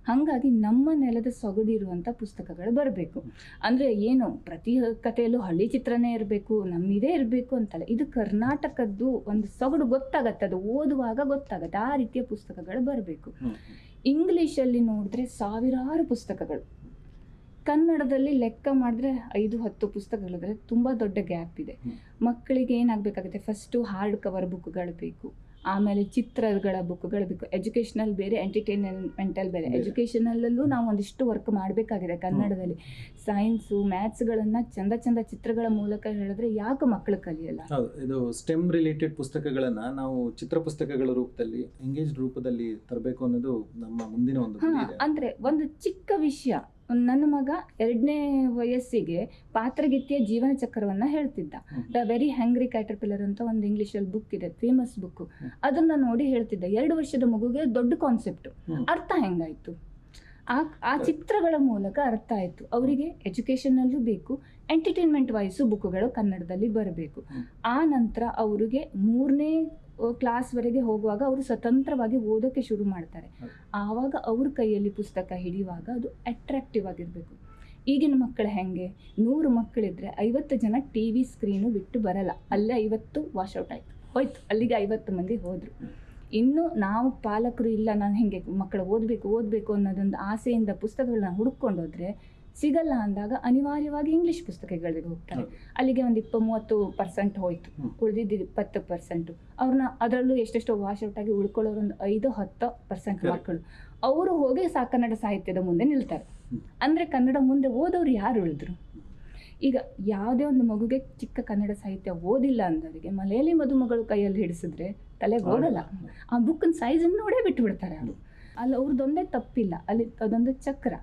ಹಾಗಾಗಿ ನಮ್ಮ ನೆಲದ ಸೊಗಡಿರುವಂಥ ಪುಸ್ತಕಗಳು ಬರಬೇಕು. ಅಂದರೆ ಏನು ಪ್ರತಿ ಕಥೆಯಲ್ಲೂ ಹಳ್ಳಿ ಚಿತ್ರನೇ ಇರಬೇಕು ನಮ್ಮಿದೇ ಇರಬೇಕು ಅಂತಲ್ಲ. ಇದು ಕರ್ನಾಟಕದ್ದು ಒಂದು ಸೊಗಡು ಗೊತ್ತಾಗತ್ತೆ ಅದು ಓದುವಾಗ ಗೊತ್ತಾಗತ್ತೆ. ಆ ರೀತಿಯ ಪುಸ್ತಕಗಳು ಬರಬೇಕು. ಇಂಗ್ಲೀಷಲ್ಲಿ ನೋಡಿದ್ರೆ ಸಾವಿರಾರು ಪುಸ್ತಕಗಳು. ಕನ್ನಡದಲ್ಲಿ ಲೆಕ್ಕ ಮಾಡಿದ್ರೆ ಐದು ಹತ್ತು ಪುಸ್ತಕಗಳಿದ್ರೆ ತುಂಬ ದೊಡ್ಡ ಗ್ಯಾಪ್ ಇದೆ. ಮಕ್ಕಳಿಗೆ ಏನಾಗಬೇಕಾಗುತ್ತೆ? ಫಸ್ಟು ಹಾರ್ಡ್ ಕವರ್ ಬುಕ್ಗಳು ಬೇಕು. ಆಮೇಲೆ ಚಿತ್ರಗಳ ಬುಕ್ಗಳು ಬೇಕು. ಎಜುಕೇಷನಲ್ ಬೇರೆ ಎಂಟರ್ಟೈನ್ಮೆಂಟಲ್ ಬೇರೆ. ಎಜುಕೇಷನಲ್ಲೂ ನಾವು ಒಂದಿಷ್ಟು ವರ್ಕ್ ಮಾಡಬೇಕಾಗಿದೆ ಕನ್ನಡದಲ್ಲಿ. ಸೈನ್ಸು ಮ್ಯಾಥ್ಸ್ಗಳನ್ನು ಚಂದ ಚಂದ ಚಿತ್ರಗಳ ಮೂಲಕ ಹೇಳಿದ್ರೆ ಯಾಕೆ ಮಕ್ಕಳು ಕಲಿಯಲ್ಲ? ಇದು ಸ್ಟೆಮ್ ರಿಲೇಟೆಡ್ ಪುಸ್ತಕಗಳನ್ನು ನಾವು ಚಿತ್ರ ಪುಸ್ತಕಗಳ ರೂಪದಲ್ಲಿ ಎಂಗೇಜ್ ರೂಪದಲ್ಲಿ ತರಬೇಕು ಅನ್ನೋದು ನಮ್ಮ ಮುಂದಿನ ಒಂದು ಅಂದ್ರೆ ಒಂದು ಚಿಕ್ಕ ವಿಷಯ. ನನ್ನ ಮಗ ಎರಡನೇ ವಯಸ್ಸಿಗೆ ಪಾತ್ರಗಿತ್ತಿಯ ಜೀವನ ಚಕ್ರವನ್ನ ಹೇಳ್ತಿದ್ದ. ದ ವೆರಿ ಹ್ಯಾಂಗ್ರಿ ಕ್ಯಾಟರ್ಪಿಲ್ಲರ್ ಅಂತ ಒಂದು ಇಂಗ್ಲಿಷಲ್ಲಿ ಬುಕ್ ಇದೆ ಫೇಮಸ್ ಬುಕ್. ಅದನ್ನ ನೋಡಿ ಹೇಳ್ತಿದ್ದ. ಎರಡು ವರ್ಷದ ಮಗುಗೆ ದೊಡ್ಡ ಕಾನ್ಸೆಪ್ಟ್ ಅರ್ಥ ಹೆಂಗಾಯ್ತು? ಆ ಆ ಚಿತ್ರಗಳ ಮೂಲಕ ಅರ್ಥ ಆಯ್ತು. ಅವರಿಗೆ ಎಜುಕೇಷನಲ್ಲೂ ಬೇಕು ಎಂಟರ್ಟೈನ್ಮೆಂಟ್ ವಾಯ್ಸು ಬುಕ್ಗಳು ಕನ್ನಡದಲ್ಲಿ ಬರಬೇಕು. ಆ ನಂತರ ಅವರಿಗೆ ಮೂರನೇ ಕ್ಲಾಸ್ವರೆಗೆ ಹೋಗುವಾಗ ಅವರು ಸ್ವತಂತ್ರವಾಗಿ ಓದೋಕ್ಕೆ ಶುರು ಮಾಡ್ತಾರೆ. ಆವಾಗ ಅವ್ರ ಕೈಯಲ್ಲಿ ಪುಸ್ತಕ ಹಿಡಿಯುವಾಗ ಅದು ಅಟ್ರಾಕ್ಟಿವ್ ಆಗಿರಬೇಕು. ಈಗಿನ ಮಕ್ಕಳು ಹೆಂಗೆ? ನೂರು ಮಕ್ಕಳಿದ್ರೆ ಐವತ್ತು ಜನ ಟಿ ವಿ ಸ್ಕ್ರೀನು ಬಿಟ್ಟು ಬರಲ್ಲ. ಅಲ್ಲೇ ಐವತ್ತು ವಾಶೌಟ್ ಆಯ್ತು. ಹೋಯ್ತು. ಅಲ್ಲಿಗೆ ಐವತ್ತು ಮಂದಿ ಹೋದರು. ಇನ್ನು ನಾವು ಪಾಲಕರು ಇಲ್ಲ ನಾನು ಹೆಂಗೆ ಮಕ್ಕಳು ಓದಬೇಕು ಓದಬೇಕು ಅನ್ನೋದೊಂದು ಆಸೆಯಿಂದ ಪುಸ್ತಕಗಳನ್ನ ಹುಡುಕೊಂಡು ಹೋದ್ರೆ ಸಿಗಲ್ಲ ಅಂದಾಗ ಅನಿವಾರ್ಯವಾಗಿ ಇಂಗ್ಲಿಷ್ ಪುಸ್ತಕಗಳಿಗೆ ಹೋಗ್ತಾರೆ. ಅಲ್ಲಿಗೆ ಒಂದು ಇಪ್ಪ ಮೂವತ್ತು ಪರ್ಸೆಂಟ್ ಹೋಯ್ತು. ಉಳಿದಿದ್ದು ಇಪ್ಪತ್ತು ಪರ್ಸೆಂಟು ಅವ್ರನ್ನ ಅದರಲ್ಲೂ ಎಷ್ಟೆಷ್ಟೋ ವಾಶೌಟ್ ಆಗಿ ಉಳ್ಕೊಳ್ಳೋರು ಒಂದು ಐದು ಹತ್ತು ಪರ್ಸೆಂಟ್. ಮಕ್ಕಳು. ಅವರು ಹೋಗಿ ಸಾ ಕನ್ನಡ ಸಾಹಿತ್ಯದ ಮುಂದೆ ನಿಲ್ತಾರೆ. ಅಂದ್ರೆ ಕನ್ನಡ ಮುಂದೆ ಓದೋರು ಯಾರು ಉಳಿದ್ರು? ಈಗ ಯಾವುದೇ ಒಂದು ಮಗುಗೆ ಚಿಕ್ಕ ಕನ್ನಡ ಸಾಹಿತ್ಯ ಓದಿಲ್ಲ ಅಂದವರಿಗೆ ಮಲೆಯಲ್ಲಿ ಮದುಮಗಳು ಕೈಯಲ್ಲಿ ಹಿಡಿಸಿದ್ರೆ ತಲೆಗೆ ಹೋಗಲ್ಲ. ಆ ಬುಕ್ಕಿನ ಸೈಜನ್ನು ನೋಡೇ ಬಿಟ್ಟು ಬಿಡ್ತಾರೆ ಅವರು. ಅಲ್ಲಿ ಅವ್ರದ್ದೊಂದೇ ತಪ್ಪಿಲ್ಲ. ಅಲ್ಲಿ ಅದೊಂದು ಚಕ್ರ.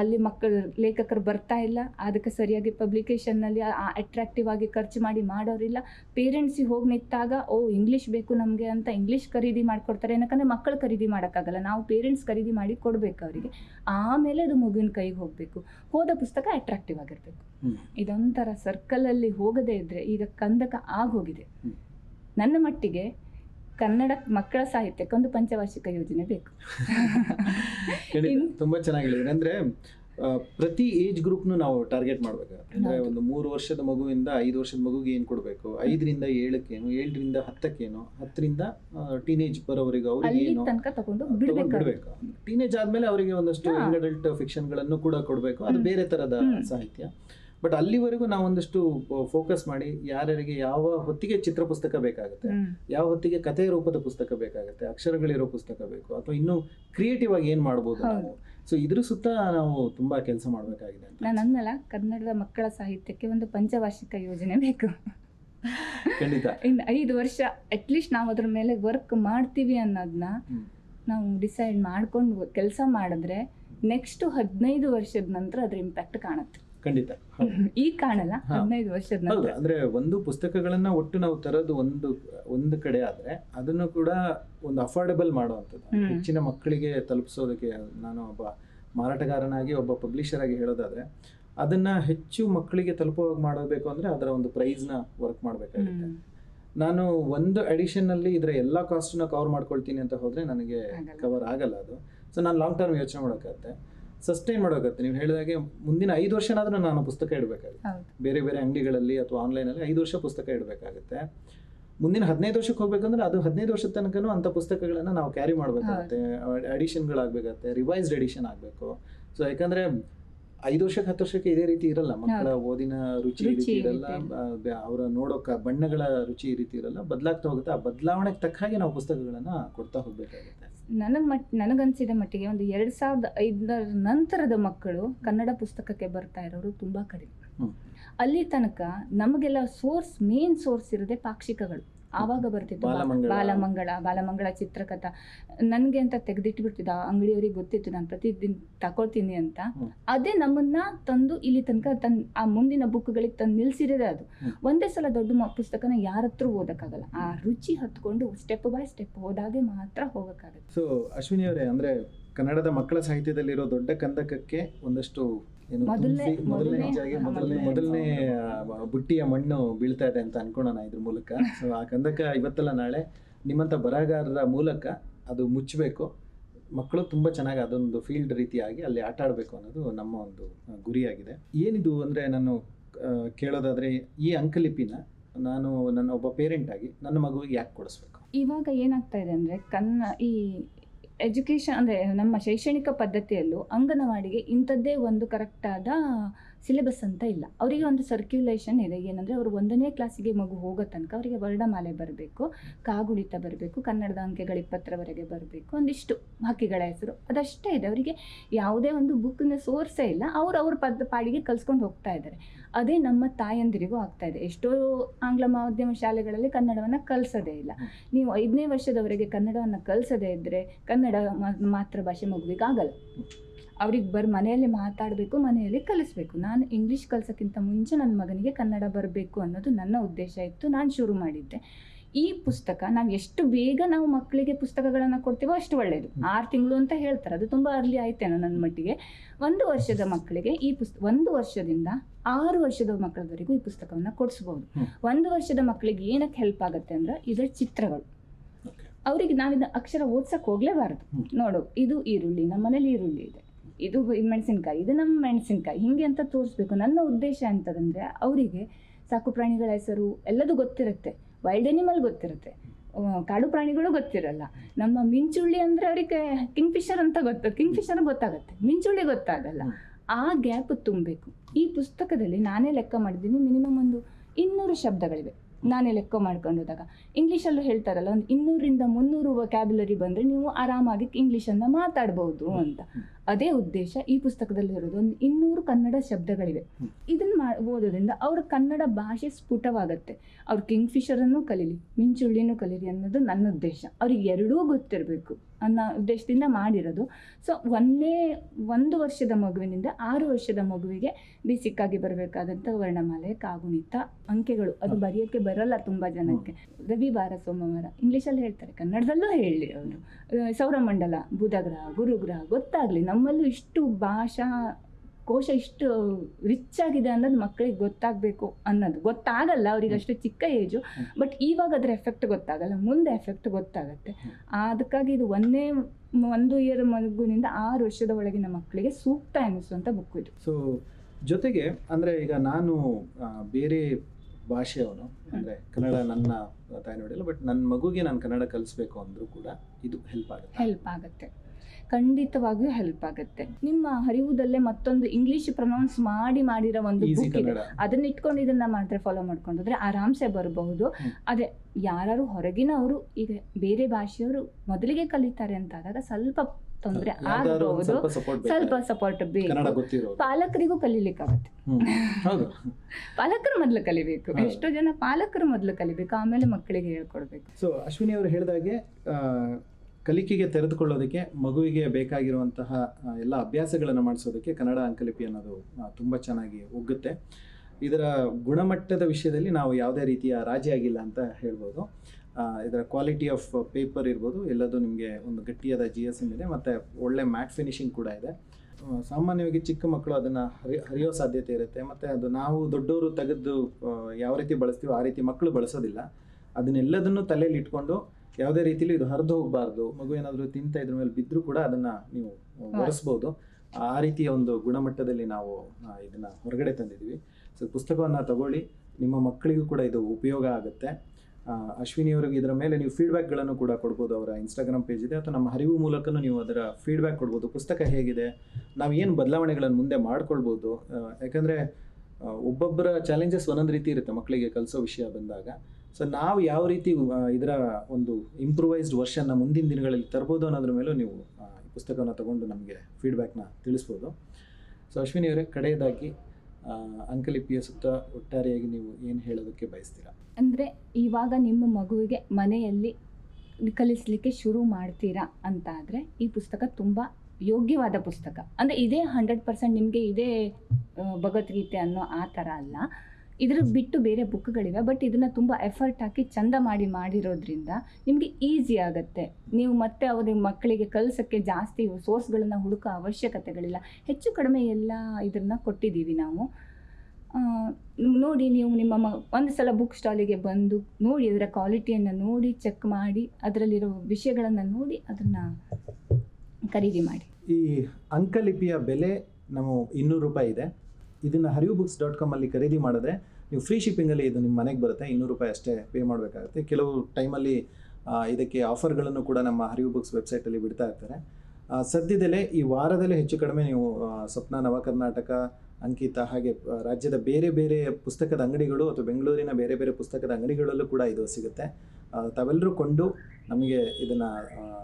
ಅಲ್ಲಿ ಮಕ್ಕಳು ಲೇಖಕರು ಬರ್ತಾ ಇಲ್ಲ. ಅದಕ್ಕೆ ಸರಿಯಾಗಿ ಪಬ್ಲಿಕೇಶನ್ನಲ್ಲಿ ಅಟ್ರಾಕ್ಟಿವ್ ಆಗಿ ಖರ್ಚು ಮಾಡಿ ಮಾಡೋರಿಲ್ಲ ಪೇರೆಂಟ್ಸಿಗೆ ಹೋಗಿ ನಿಂತಾಗ ಓ ಇಂಗ್ಲೀಷ್ ಬೇಕು ನಮಗೆ ಅಂತ ಇಂಗ್ಲೀಷ್ ಖರೀದಿ ಮಾಡಿಕೊಡ್ತಾರೆ. ಏನಕ್ಕಂದ್ರೆ ಮಕ್ಕಳು ಖರೀದಿ ಮಾಡೋಕ್ಕಾಗಲ್ಲ. ನಾವು ಪೇರೆಂಟ್ಸ್ ಖರೀದಿ ಮಾಡಿ ಕೊಡಬೇಕು ಅವರಿಗೆ. ಆಮೇಲೆ ಅದು ಮಗುವಿನ ಕೈಗೆ ಹೋಗಬೇಕು. ಹೋದ ಪುಸ್ತಕ ಅಟ್ರಾಕ್ಟಿವ್ ಆಗಿರಬೇಕು. ಇದೊಂಥರ ಸರ್ಕಲಲ್ಲಿ ಹೋಗದೇ ಇದ್ದರೆ ಈಗ ಕಂದಕ ಆಗೋಗಿದೆ. ನನ್ನ ಮಟ್ಟಿಗೆ ಕನ್ನಡ ಮಕ್ಕಳ ಸಾಹಿತ್ಯಕ್ಕೆ ಒಂದು ಪಂಚವಾರ್ಷಿಕ ಯೋಜನೆ ಬೇಕು. ತುಂಬಾ ಚೆನ್ನಾಗಿ ಹೇಳಿದ್ರೆ ಅಂದ್ರೆ ಪ್ರತಿ ಏಜ್ ಗ್ರೂಪ್ನು ನಾವು ಟಾರ್ಗೆಟ್ ಮಾಡ್ಬೇಕು. ಅಂದ್ರೆ ಒಂದು ಮೂರು ವರ್ಷದ ಮಗುವಿಂದ ಐದು ವರ್ಷದ ಮಗುಗೆ ಏನು ಕೊಡಬೇಕು? ಐದರಿಂದ ಏಳಕ್ಕೇನು ಏಳರಿಂದ ಹತ್ತಕ್ಕೇನು ಹತ್ತರಿಂದ ಟೀನೇಜ್ ಬರೋವರೆಗೂ ಅವ್ರಿಗೆ ಏನು? ಬಿಡ್ಬೇಕು. ಟೀನೇಜ್ ಆದ್ಮೇಲೆ ಅವರಿಗೆ ಒಂದಷ್ಟು. ಯಂಗ್ ಅಡಲ್ಟ್ ಫಿಕ್ಷನ್ಗಳನ್ನು ಕೂಡ ಕೊಡಬೇಕು. ಅದು ಬೇರೆ ತರದ ಸಾಹಿತ್ಯ. ಬಟ್ ಅಲ್ಲಿವರೆಗೂ ನಾವು ಒಂದಷ್ಟು ಫೋಕಸ್ ಮಾಡಿ ಯಾರ್ಯಾರಿಗೆ ಯಾವ ಹೊತ್ತಿಗೆ ಚಿತ್ರ ಪುಸ್ತಕ ಬೇಕಾಗುತ್ತೆ ಯಾವ ಹೊತ್ತಿಗೆ ಕಥೆ ರೂಪದ ಪುಸ್ತಕ ಬೇಕಾಗುತ್ತೆ ಅಕ್ಷರಗಳಿರೋ ಪುಸ್ತಕ ಬೇಕು ಅಥವಾ ಇನ್ನೂ ಕ್ರಿಯೇಟಿವ್ ಆಗಿ ಏನ್ ಮಾಡ್ಬೋದು ನಾವು. ಸೊ ಇದ್ರ ಸುತ್ತ ನಾವು ತುಂಬಾ ಕೆಲಸ ಮಾಡಬೇಕಾಗಿದೆ ನಾನು ಅಂದಲ್ಲ ಕನ್ನಡದ ಮಕ್ಕಳ ಸಾಹಿತ್ಯಕ್ಕೆ ಒಂದು ಪಂಚವಾರ್ಷಿಕ ಯೋಜನೆ ಬೇಕು. ಖಂಡಿತ. ಇನ್ನು ಐದು ವರ್ಷ ಅಟ್ಲೀಸ್ಟ್ ನಾವು ಅದ್ರ ಮೇಲೆ ವರ್ಕ್ ಮಾಡ್ತೀವಿ ಅನ್ನೋದನ್ನ ನಾವು ಡಿಸೈಡ್ ಮಾಡ್ಕೊಂಡು ಕೆಲಸ ಮಾಡಿದ್ರೆ ನೆಕ್ಸ್ಟ್ ಹದಿನೈದು ವರ್ಷದ ನಂತರ ಅದ್ರ ಇಂಪ್ಯಾಕ್ಟ್ ಕಾಣುತ್ತೆ. ಖಂಡಿತ. ಈಗ ಕಾಣಲ್ಲ. ಹದಿನೈದು ವರ್ಷದ ನಂತರ? ಅಂದ್ರೆ ಒಂದು ಪುಸ್ತಕಗಳನ್ನ ಒಟ್ಟು ನಾವು ತರೋದು ಒಂದು ಒಂದು ಕಡೆ ಆದ್ರೆ ಅದನ್ನು ಕೂಡ ಒಂದು ಅಫೋರ್ಡೆಬಲ್ ಮಾಡುವಂಥದ್ದು. ಹೆಚ್ಚಿನ ಮಕ್ಕಳಿಗೆ ತಲುಪಿಸೋದಕ್ಕೆ ನಾನು ಒಬ್ಬ ಮಾರಾಟಗಾರನಾಗಿ ಒಬ್ಬ ಪಬ್ಲಿಷರ್ ಆಗಿ ಹೇಳೋದಾದ್ರೆ ಅದನ್ನ ಹೆಚ್ಚು ಮಕ್ಕಳಿಗೆ ತಲುಪುವಾಗ ಮಾಡಬೇಕು ಅಂದ್ರೆ ಅದರ ಒಂದು ಪ್ರೈಸ್ನ ವರ್ಕ್ ಮಾಡಬೇಕಾಗುತ್ತೆ. ನಾನು ಒಂದು ಎಡಿಷನ್ ಅಲ್ಲಿ ಇದರ ಎಲ್ಲ ಕಾಸ್ಟ್ನ ಕವರ್ ಮಾಡ್ಕೊಳ್ತೀನಿ ಅಂತ ಹೋದ್ರೆ ನನಗೆ ಕವರ್ ಆಗಲ್ಲ ಅದು. ಸೊ ನಾನು ಲಾಂಗ್ ಟರ್ಮ್ ಯೋಚನೆ ಮಾಡೋಕ್ಕಾಗತ್ತೆ. ಸಸ್ಟೈನ್ ಮಾಡೋಕತ್ತೆ. ನೀವು ಹೇಳಿದಾಗೆ ಮುಂದಿನ ಐದು ವರ್ಷನಾದರೂ ನಾನು ಪುಸ್ತಕ ಇಡಬೇಕಾಗುತ್ತೆ. ಬೇರೆ ಬೇರೆ ಅಂಗಡಿಗಳಲ್ಲಿ ಅಥವಾ ಆನ್ಲೈನಲ್ಲಿ ಐದು ವರ್ಷ ಪುಸ್ತಕ ಇಡಬೇಕಾಗುತ್ತೆ. ಮುಂದಿನ ಹದಿನೈದು ವರ್ಷಕ್ಕೆ ಹೋಗ್ಬೇಕಂದ್ರೆ ಅದು ಹದಿನೈದು ವರ್ಷದ ತನಕನೂ ಅಂಥ ಪುಸ್ತಕಗಳನ್ನು ನಾವು ಕ್ಯಾರಿ ಮಾಡಬೇಕಾಗುತ್ತೆ. ಅಡಿಷನ್ಗಳಾಗಬೇಕು ರಿವೈಸ್ಡ್ ಎಡಿಷನ್ ಆಗಬೇಕು. ಸೊ ಯಾಕಂದ್ರೆ ಐದು ವರ್ಷಕ್ಕೆ ಹತ್ತು ವರ್ಷಕ್ಕೆ ಇದೇ ರೀತಿ ಇರಲ್ಲ. ಮಕ್ಕಳ ಓದಿನ ರುಚಿ ಈ ರೀತಿ ಇರಲ್ಲ. ಅವರ ನೋಡೋಕ ಬಣ್ಣಗಳ ರುಚಿ ಈ ರೀತಿ ಇರಲ್ಲ. ಬದಲಾಗ್ತಾ ಹೋಗುತ್ತೆ. ಆ ಬದಲಾವಣೆಗೆ ತಕ್ಕ ಹಾಗೆ ನಾವು ಪುಸ್ತಕಗಳನ್ನ ಕೊಡ್ತಾ ಹೋಗ್ಬೇಕಾಗುತ್ತೆ. ನನಗ್ ಮಟ್ ನನಗನ್ಸಿದ ಮಟ್ಟಿಗೆ ಒಂದು ಎರಡ್ ಸಾವಿರದ ಐದರ ನಂತರದ ಮಕ್ಕಳು ಕನ್ನಡ ಪುಸ್ತಕಕ್ಕೆ ಬರ್ತಾ ಇರೋರು ತುಂಬಾ ಕಡಿಮೆ. ಅಲ್ಲಿ ತನಕ ನಮಗೆಲ್ಲ ಸೋರ್ಸ್ ಮೇನ್ ಸೋರ್ಸ್ ಇರೋದೇ ಪಾಕ್ಷಿಕಗಳು. ಆವಾಗ ಬರ್ತಿತ್ತು ಬಾಲಮಂಗಳ. ಬಾಲಮಂಗಳ ಚಿತ್ರಕಥಾ. ನನಗೆ ಅಂತ ತೆಗೆದಿಟ್ಬಿಡ್ತಿದ್ದ ಆ ಅಂಗಡಿಯವರಿಗೆ ಗೊತ್ತಿತ್ತು ನಾನು ಪ್ರತಿದಿನ ತಗೊಳ್ತೀನಿ ಅಂತ. ಅದೇ ನಮ್ಮನ್ನ ತಂದು ಇಲ್ಲಿ ತನಕ ತನ್ ಆ ಮುಂದಿನ ಬುಕ್ಗಳಿಗೆ ತಂದು ನಿಲ್ಸಿರೋದೇ ಅದು. ಒಂದೇ ಸಲ ದೊಡ್ಡ ಪುಸ್ತಕನ ಯಾರ ಹತ್ರ ಓದಕ್ಕಾಗಲ್ಲ. ಆ ರುಚಿ ಹತ್ಕೊಂಡು ಸ್ಟೆಪ್ ಬೈ ಸ್ಟೆಪ್ ಹೋದಾಗೆ ಮಾತ್ರ ಹೋಗಕ್ಕಾಗುತ್ತೆ. ಸೊ ಅಶ್ವಿನಿ ಅವರೇ ಅಂದ್ರೆ ಕನ್ನಡದ ಮಕ್ಕಳ ಸಾಹಿತ್ಯದಲ್ಲಿರೋ ದೊಡ್ಡ ಕಂದಕಕ್ಕೆ ಒಂದಷ್ಟು ಮೊದಲನೇ- ಬುಟ್ಟಿಯ ಮಣ್ಣು ಬೀಳ್ತಾ ಇದೆ ಅಂತ ಅನ್ಕೊಳ್ಳೋಣ ಇದ್ರ ಮೂಲಕ. ಸೊ ಆ ಕಂದಕ ಇವತ್ತಲ್ಲ ನಾಳೆ ನಿಮ್ಮಂತ ಬರಹಗಾರರ ಮೂಲಕ ಅದು ಮುಚ್ಚಬೇಕು. ಮಕ್ಕಳು ತುಂಬ ಚೆನ್ನಾಗಿ ಅದೊಂದು ಫೀಲ್ಡ್ ರೀತಿಯಾಗಿ ಅಲ್ಲಿ ಆಟ ಆಡಬೇಕು ಅನ್ನೋದು ನಮ್ಮ ಒಂದು ಗುರಿಯಾಗಿದೆ. ಏನಿದು ಅಂದರೆ ನಾನು ಕೇಳೋದಾದ್ರೆ ಈ ಅಂಕಲಿಪಿನ ನಾನು ನನ್ನ ಒಬ್ಬ ಪೇರೆಂಟ್ ಆಗಿ ನನ್ನ ಮಗುವಿಗೆ ಯಾಕೆ ಕೊಡಿಸ್ಬೇಕು? ಇವಾಗ ಏನಾಗ್ತಾ ಇದೆ ಅಂದರೆ ಕನ್ನ ಈ ಎಜುಕೇಷನ್ ಅಂದರೆ ನಮ್ಮ ಶೈಕ್ಷಣಿಕ ಪದ್ಧತಿಯಲ್ಲೂ ಅಂಗನವಾಡಿಗೆ ಇಂಥದ್ದೇ ಒಂದು ಕರೆಕ್ಟಾದ ಸಿಲೆಬಸ್ ಅಂತ ಇಲ್ಲ. ಅವರಿಗೆ ಒಂದು ಸರ್ಕ್ಯುಲೇಷನ್ ಇದೆ. ಏನಂದರೆ ಅವರು ಒಂದನೇ ಕ್ಲಾಸಿಗೆ ಮಗು ಹೋಗೋ ತನಕ ಅವರಿಗೆ ವರ್ಣಮಾಲೆ ಬರಬೇಕು, ಕಾಗುಣಿತ ಬರಬೇಕು, ಕನ್ನಡದ ಅಂಕೆಗಳು ಇಪ್ಪತ್ತರವರೆಗೆ ಬರಬೇಕು, ಒಂದಿಷ್ಟು ಹಕ್ಕಿಗಳ ಹೆಸರು. ಅದಷ್ಟೇ ಇದೆ. ಅವರಿಗೆ ಯಾವುದೇ ಒಂದು ಬುಕ್ನ ಸೋರ್ಸೇ ಇಲ್ಲ. ಅವ್ರು ಅವ್ರ ಪದ ಪಾಡಿಗೆ ಕಲ್ಸ್ಕೊಂಡು ಹೋಗ್ತಾ ಇದ್ದಾರೆ. ಅದೇ ನಮ್ಮ ತಾಯಂದಿರಿಗೂ ಆಗ್ತಾ ಇದೆ. ಎಷ್ಟೋ ಆಂಗ್ಲ ಮಾಧ್ಯಮ ಶಾಲೆಗಳಲ್ಲಿ ಕನ್ನಡವನ್ನು ಕಲಿಸೋದೇ ಇಲ್ಲ. ನೀವು ಐದನೇ ವರ್ಷದವರೆಗೆ ಕನ್ನಡವನ್ನು ಕಲಿಸದೇ ಇದ್ದರೆ ಕನ್ನಡ ಮಾತೃಭಾಷೆ ಮಗುವಿಗೆ ಆಗಲ್ಲ. ಅವ್ರಿಗೆ ಬರ್ ಮನೆಯಲ್ಲಿ ಮಾತಾಡಬೇಕು ಮನೆಯಲ್ಲಿ ಕಲಿಸ್ಬೇಕು. ನಾನು ಇಂಗ್ಲೀಷ್ ಕಲಿಸೋಕ್ಕಿಂತ ಮುಂಚೆ ನನ್ನ ಮಗನಿಗೆ ಕನ್ನಡ ಬರಬೇಕು ಅನ್ನೋದು ನನ್ನ ಉದ್ದೇಶ ಇತ್ತು ನಾನು ಶುರು ಮಾಡಿದ್ದೆ. ಈ ಪುಸ್ತಕ ನಾವು ಎಷ್ಟು ಬೇಗ ನಾವು ಮಕ್ಕಳಿಗೆ ಪುಸ್ತಕಗಳನ್ನು ಕೊಡ್ತೀವೋ ಅಷ್ಟು ಒಳ್ಳೆಯದು ಆರು ತಿಂಗಳು ಅಂತ ಹೇಳ್ತಾರೆ ಅದು ತುಂಬ ಅರ್ಲಿ ಆಯ್ತೇನೋ ನನ್ನ ಮಟ್ಟಿಗೆ. ಒಂದು ವರ್ಷದ ಮಕ್ಕಳಿಗೆ ಈ ಪುಸ್ತಕ ಒಂದು ವರ್ಷದಿಂದ ಆರು ವರ್ಷದ ಮಕ್ಕಳವರೆಗೂ ಈ ಪುಸ್ತಕವನ್ನು ಕೊಡಿಸ್ಬೋದು. ಒಂದು ವರ್ಷದ ಮಕ್ಕಳಿಗೆ ಏನಕ್ಕೆ ಹೆಲ್ಪ್ ಆಗುತ್ತೆ ಅಂದ್ರೆ ಇದರ ಚಿತ್ರಗಳು. ಅವರಿಗೆ ನಾವಿದ ಅಕ್ಷರ ಓದ್ಸಕ್ಕೆ ಹೋಗ್ಲೇಬಾರ್ದು. ನೋಡು ಇದು ಈರುಳ್ಳಿ ನಮ್ಮ ಮನೇಲಿ ಈರುಳ್ಳಿ ಇದೆ. ಇದು ಮೆಣಸಿನ್ಕಾಯಿ, ಇದು ನಮ್ಮ ಮೆಣಸಿನ್ಕಾಯಿ, ಹಿಂಗೆ ಅಂತ ತೋರಿಸ್ಬೇಕು. ನನ್ನ ಉದ್ದೇಶ ಅಂತದಂದ್ರೆ ಅವರಿಗೆ ಸಾಕು ಪ್ರಾಣಿಗಳ ಹೆಸರು ಎಲ್ಲದೂ ಗೊತ್ತಿರುತ್ತೆ. ವೈಲ್ಡ್ ಎನಿಮಲ್ ಗೊತ್ತಿರುತ್ತೆ. ಕಾಡು ಪ್ರಾಣಿಗಳು ಗೊತ್ತಿರಲ್ಲ. ನಮ್ಮ ಮಿಂಚುಳ್ಳಿ ಅಂದರೆ ಅವರಿಗೆ ಕಿಂಗ್ ಫಿಶರ್ ಅಂತ ಗೊತ್ತು ಕಿಂಗ್ ಫಿಶರ್ ಗೊತ್ತಾಗುತ್ತೆ. ಮಿಂಚುಳ್ಳಿ ಗೊತ್ತಾಗಲ್ಲ. ಆ ಗ್ಯಾಪ್ ತುಂಬಬೇಕು. ಈ ಪುಸ್ತಕದಲ್ಲಿ ನಾನೇ ಲೆಕ್ಕ ಮಾಡಿದ್ದೀನಿ ಮಿನಿಮಮ್ ಒಂದು ಇನ್ನೂರು ಶಬ್ದಗಳಿವೆ. ನಾನೇ ಲೆಕ್ಕ ಮಾಡ್ಕೊಂಡು ಹೋದಾಗ. ಇಂಗ್ಲೀಷಲ್ಲೂ ಹೇಳ್ತಾರಲ್ಲ ಒಂದು ಇನ್ನೂರಿಂದ ಮುನ್ನೂರು ವೊಕ್ಯಾಬ್ಯುಲರಿ ಬಂದರೆ ನೀವು ಆರಾಮಾಗಿ ಇಂಗ್ಲೀಷನ್ನು ಮಾತಾಡ್ಬೋದು ಅಂತ. ಅದೇ ಉದ್ದೇಶ ಈ ಪುಸ್ತಕದಲ್ಲಿ ಇರೋದು ಒಂದು ಇನ್ನೂರು ಕನ್ನಡ ಶಬ್ದಗಳಿವೆ. ಇದನ್ನು ಮಾ ಓದೋದ್ರಿಂದ ಅವ್ರ ಕನ್ನಡ ಭಾಷೆ ಸ್ಫುಟವಾಗುತ್ತೆ. ಅವ್ರು ಕಿಂಗ್ ಫಿಶರನ್ನು ಕಲೀಲಿ ಮಿಂಚುಳ್ಳಿನೂ ಕಲೀಲಿ ಅನ್ನೋದು ನನ್ನ ಉದ್ದೇಶ. ಅವ್ರಿಗೆ ಎರಡೂ ಗೊತ್ತಿರಬೇಕು ಅನ್ನೋ ಉದ್ದೇಶದಿಂದ ಮಾಡಿರೋದು. ಸೊ ಒಂದೇ ಒಂದು ವರ್ಷದ ಮಗುವಿನಿಂದ ಆರು ವರ್ಷದ ಮಗುವಿಗೆ ಬೇಸಿಕ್ ಆಗಿ ಬರಬೇಕಾದಂಥ ವರ್ಣಮಾಲೆ ಕಾಗುಣಿತ ಅಂಕೆಗಳು. ಅದು ಬರೆಯೋಕ್ಕೆ ಬರಲ್ಲ ತುಂಬ ಜನಕ್ಕೆ. ರವಿವಾರ ಸೋಮವಾರ ಇಂಗ್ಲೀಷಲ್ಲಿ ಹೇಳ್ತಾರೆ ಕನ್ನಡದಲ್ಲೂ ಹೇಳಿ ಅವರು. ಸೌರಮಂಡಲ ಬುಧಗ್ರಹ ಗುರುಗ್ರಹ ಗೊತ್ತಾಗಲಿ ನಮ್ಮಲ್ಲೂ ಇಷ್ಟು ಭಾಷಾ ಕೋಶ ಇಷ್ಟು ರಿಚ್ ಆಗಿದೆ ಅನ್ನೋದು ಮಕ್ಕಳಿಗೆ ಗೊತ್ತಾಗಬೇಕು ಅನ್ನೋದು. ಗೊತ್ತಾಗಲ್ಲ ಅವ್ರಿಗೆ ಅಷ್ಟು ಚಿಕ್ಕ ಏಜು ಬಟ್ ಇವಾಗ ಅದರ ಎಫೆಕ್ಟ್ ಗೊತ್ತಾಗಲ್ಲ ಮುಂದೆ ಎಫೆಕ್ಟ್ ಗೊತ್ತಾಗತ್ತೆ. ಅದಕ್ಕಾಗಿ ಇದು ಒಂದೇ ಒಂದು ಇಯರ್ ಮಗುವಿನಿಂದ ಆರು ವರ್ಷದ ಒಳಗಿನ ಮಕ್ಕಳಿಗೆ ಸೂಕ್ತ ಎನಿಸುವಂಥ ಬುಕ್ ಇದು. ಸೊ ಜೊತೆಗೆ ಅಂದ್ರೆ ಈಗ ನಾನು ಆ, ಭಾಷೆಯವನು ಅಂದರೆ ಕನ್ನಡ ನನ್ನ ತಾಯ್ನುಡಿಯಲ್ಲ ಬಟ್ ನನ್ನ ಮಗುಗೆ ನಾನು ಕನ್ನಡ ಕಲಿಸ್ಬೇಕು ಅಂದರೂ ಕೂಡ ಇದು ಹೆಲ್ಪ್ ಆಗುತ್ತೆ. ಹೆಲ್ಪ್ ಆಗುತ್ತೆ. ಖಂಡಿತವಾಗಿಯೂ ಹೆಲ್ಪ್ ಆಗುತ್ತೆ. ನಿಮ್ಮ ಹರಿವುದಲ್ಲೇ ಮತ್ತೊಂದು ಇಂಗ್ಲಿಷ್ ಪ್ರೊನೌನ್ಸ್ ಮಾಡಿ ಮಾಡಿರೋ ಒಂದು ಬುಕ್ ಇದೆ. ಅದನ್ನ ಇಟ್ಕೊಂಡು ಇದನ್ನ ಮಾತ್ರ ಫಾಲೋ ಮಾಡ್ಕೊಂಡ್ರೆ ಆರಾಮ್ಸೆ ಬರಬಹುದು. ಅದೇ ಯಾರು ಹೊರಗಿನವರು ಈಗ ಬೇರೆ ಭಾಷೆಯವರು ಮೊದಲಿಗೆ ಕಲಿತಾರೆ ಅಂತಾದಾಗ ಸ್ವಲ್ಪ ತೊಂದರೆ ಆಗಬಹುದು. ಸ್ವಲ್ಪ ಸಪೋರ್ಟ್ ಬೇಕು. ಪಾಲಕರಿಗೂ ಕಲಿಲಿಕ್ಕಾಗತ್ತೆ. ಪಾಲಕರು ಮೊದಲು ಕಲಿಬೇಕು. ಎಷ್ಟೋ ಜನ ಪಾಲಕರು ಮೊದಲು ಕಲಿಬೇಕು ಆಮೇಲೆ ಮಕ್ಕಳಿಗೆ ಹೇಳ್ಕೊಡ್ಬೇಕು. ಸೊ ಅಶ್ವಿನಿ ಅವರು ಹೇಳಿದಾಗೆ ಕಲಿಕೆಗೆ ತೆರೆದುಕೊಳ್ಳೋದಕ್ಕೆ ಮಗುವಿಗೆ ಬೇಕಾಗಿರುವಂತಹ ಎಲ್ಲ ಅಭ್ಯಾಸಗಳನ್ನು ಮಾಡಿಸೋದಕ್ಕೆ ಕನ್ನಡ ಅಂಕಲಿಪಿ ಅನ್ನೋದು ತುಂಬ ಚೆನ್ನಾಗಿ ಒಗ್ಗುತ್ತೆ ಇದರ ಗುಣಮಟ್ಟದ ವಿಷಯದಲ್ಲಿ ನಾವು ಯಾವುದೇ ರೀತಿಯ ರಾಜಿ ಆಗಿಲ್ಲ ಅಂತ ಹೇಳ್ಬೋದು. ಇದರ ಕ್ವಾಲಿಟಿ ಆಫ್ ಪೇಪರ್ ಇರ್ಬೋದು. ಎಲ್ಲದೂ ನಿಮಗೆ ಒಂದು ಗಟ್ಟಿಯಾದ ಜಿ ಎಸ್ ಎಂ ಇದೆ. ಮತ್ತು ಒಳ್ಳೆ ಮ್ಯಾಟ್ ಫಿನಿಶಿಂಗ್ ಕೂಡ ಇದೆ. ಸಾಮಾನ್ಯವಾಗಿ ಚಿಕ್ಕ ಮಕ್ಕಳು ಅದನ್ನು ಹರಿ ಹರಿಯೋ ಸಾಧ್ಯತೆ ಇರುತ್ತೆ. ಮತ್ತು ಅದು ನಾವು ದೊಡ್ಡವರು ತೆಗೆದು ಯಾವ ರೀತಿ ಬಳಸ್ತೀವೋ ಆ ರೀತಿ ಮಕ್ಕಳು ಬಳಸೋದಿಲ್ಲ. ಅದನ್ನೆಲ್ಲದನ್ನು ತಲೆಯಲ್ಲಿ ಇಟ್ಕೊಂಡು ಯಾವುದೇ ರೀತಿಲಿ ಇದು ಹರಿದು ಹೋಗಬಾರ್ದು. ಮಗು ಏನಾದರೂ ತಿಂತ ಇದ್ರ ಮೇಲೆ ಬಿದ್ದರೂ ಕೂಡ ಅದನ್ನು ನೀವು ಬಳಸ್ಬೋದು ಆ ರೀತಿಯ ಒಂದು ಗುಣಮಟ್ಟದಲ್ಲಿ ನಾವು ಇದನ್ನು ಹೊರಗಡೆ ತಂದಿದ್ದೀವಿ. ಸೊ ಪುಸ್ತಕವನ್ನು ತಗೊಳ್ಳಿ. ನಿಮ್ಮ ಮಕ್ಕಳಿಗೂ ಕೂಡ ಇದು ಉಪಯೋಗ ಆಗುತ್ತೆ. ಅಶ್ವಿನಿ ಅವರಿಗೆ ಇದರ ಮೇಲೆ ನೀವು ಫೀಡ್ಬ್ಯಾಕ್ಗಳನ್ನು ಕೂಡ ಕೊಡ್ಬೋದು ಅವರ ಇನ್ಸ್ಟಾಗ್ರಾಮ್ ಪೇಜ್ ಇದೆ ಅಥವಾ ನಮ್ಮ ಹರಿವು ಮೂಲಕನೂ ನೀವು ಅದರ ಫೀಡ್ಬ್ಯಾಕ್ ಕೊಡ್ಬೋದು. ಪುಸ್ತಕ ಹೇಗಿದೆ, ನಾವು ಏನು ಬದಲಾವಣೆಗಳನ್ನು ಮುಂದೆ ಮಾಡ್ಕೊಳ್ಬೋದು ಯಾಕಂದರೆ ಒಬ್ಬೊಬ್ಬರ ಚಾಲೆಂಜಸ್ ಒಂದೊಂದು ರೀತಿ ಇರುತ್ತೆ ಮಕ್ಕಳಿಗೆ ಕಲಿಸೋ ವಿಷಯ ಬಂದಾಗ. ಸೊ ನಾವು ಯಾವ ರೀತಿ ಇದರ ಒಂದು ಇಂಪ್ರೂವೈಸ್ಡ್ ವರ್ಷನ್ನ ಮುಂದಿನ ದಿನಗಳಲ್ಲಿ ತರ್ಬೋದು ಅನ್ನೋದ್ರ ಮೇಲೂ ನೀವು ಈ ಪುಸ್ತಕವನ್ನು ತಗೊಂಡು ನಮಗೆ ಫೀಡ್ಬ್ಯಾಕ್ನ ತಿಳಿಸ್ಬೋದು. ಸೊ ಅಶ್ವಿನಿ ಅವರೇ, ಕಡೆಯದಾಗಿ ಅಂಕಲಿಪಿಯ ಸುತ್ತ ಒಟ್ಟಾರೆಯಾಗಿ ನೀವು ಏನು ಹೇಳೋದಕ್ಕೆ ಬಯಸ್ತೀರಾ? ಅಂದರೆ ಇವಾಗ ನಿಮ್ಮ ಮಗುವಿಗೆ ಮನೆಯಲ್ಲಿ ಕಲಿಸಲಿಕ್ಕೆ ಶುರು ಮಾಡ್ತೀರಾ ಅಂತ ಆದರೆ ಈ ಪುಸ್ತಕ ತುಂಬ ಯೋಗ್ಯವಾದ ಪುಸ್ತಕ. ಅಂದರೆ ಇದೇ ಹಂಡ್ರೆಡ್ ಪರ್ಸೆಂಟ್ ನಿಮಗೆ ಇದೇ ಭಗವದ್ಗೀತೆ ಅನ್ನೋ ಆ ಥರ ಅಲ್ಲ. ಇದ್ರ ಬಿಟ್ಟು ಬೇರೆ ಬುಕ್ಗಳಿವೆ ಬಟ್ ಇದನ್ನು ತುಂಬ ಎಫರ್ಟ್ ಹಾಕಿ ಚಂದ ಮಾಡಿ ಮಾಡಿರೋದ್ರಿಂದ ನಿಮಗೆ ಈಸಿ ಆಗುತ್ತೆ. ನೀವು ಮತ್ತೆ ಅವ್ರ ಮಕ್ಕಳಿಗೆ ಕಲಿಸೋಕ್ಕೆ ಜಾಸ್ತಿ ಸೋರ್ಸ್ಗಳನ್ನು ಹುಡುಕೋ ಅವಶ್ಯಕತೆಗಳಿಲ್ಲ. ಹೆಚ್ಚು ಕಡಿಮೆ ಎಲ್ಲ ಇದನ್ನು ಕೊಟ್ಟಿದ್ದೀವಿ ನಾವು. ನೋಡಿ ನೀವು ನಿಮ್ಮ ಮ, ಒಂದು ಸಲ ಬುಕ್ ಸ್ಟಾಲಿಗೆ ಬಂದು ನೋಡಿ ಅದರ ಕ್ವಾಲಿಟಿಯನ್ನು ನೋಡಿ ಚೆಕ್ ಮಾಡಿ, ಅದರಲ್ಲಿರೋ ವಿಷಯಗಳನ್ನು ನೋಡಿ ಅದನ್ನು ಖರೀದಿ ಮಾಡಿ. ಈ ಅಂಕಲಿಪಿಯ ಬೆಲೆ ನಾವು ಇನ್ನೂರು ರೂಪಾಯಿ ಇದೆ. ಇದನ್ನು ಹರಿವು ಬುಕ್ಸ್ ಡಾಟ್ ಕಾಮಲ್ಲಿ ಖರೀದಿ ಮಾಡಿದ್ರೆ ನೀವು ಫ್ರೀ ಶಿಪ್ಪಿಂಗಲ್ಲಿ ಇದು ನಿಮ್ಮ ಮನೆಗೆ ಬರುತ್ತೆ. ಇನ್ನೂರು ರೂಪಾಯಿ ಅಷ್ಟೇ ಪೇ ಮಾಡಬೇಕಾಗುತ್ತೆ. ಕೆಲವು ಟೈಮಲ್ಲಿ ಇದಕ್ಕೆ ಆಫರ್ಗಳನ್ನು ಕೂಡ ನಮ್ಮ ಹರಿವು ಬುಕ್ಸ್ ವೆಬ್ಸೈಟಲ್ಲಿ ಬಿಡ್ತಾ ಇರ್ತಾರೆ. ಸದ್ಯದಲ್ಲೇ ಈ ವಾರದಲ್ಲೇ ಹೆಚ್ಚು ಕಡಿಮೆ ನೀವು ಸ್ವಪ್ನ, ನವ ಕರ್ನಾಟಕ ಅಂಕಿತ, ಹಾಗೆ ರಾಜ್ಯದ ಬೇರೆ ಬೇರೆ ಪುಸ್ತಕದ ಅಂಗಡಿಗಳು ಅಥವಾ ಬೆಂಗಳೂರಿನ ಬೇರೆ ಬೇರೆ ಪುಸ್ತಕದ ಅಂಗಡಿಗಳಲ್ಲೂ ಕೂಡ ಇದು ಸಿಗುತ್ತೆ. ತಾವೆಲ್ಲರೂ ಕೊಂಡು ನಮಗೆ ಇದನ್ನು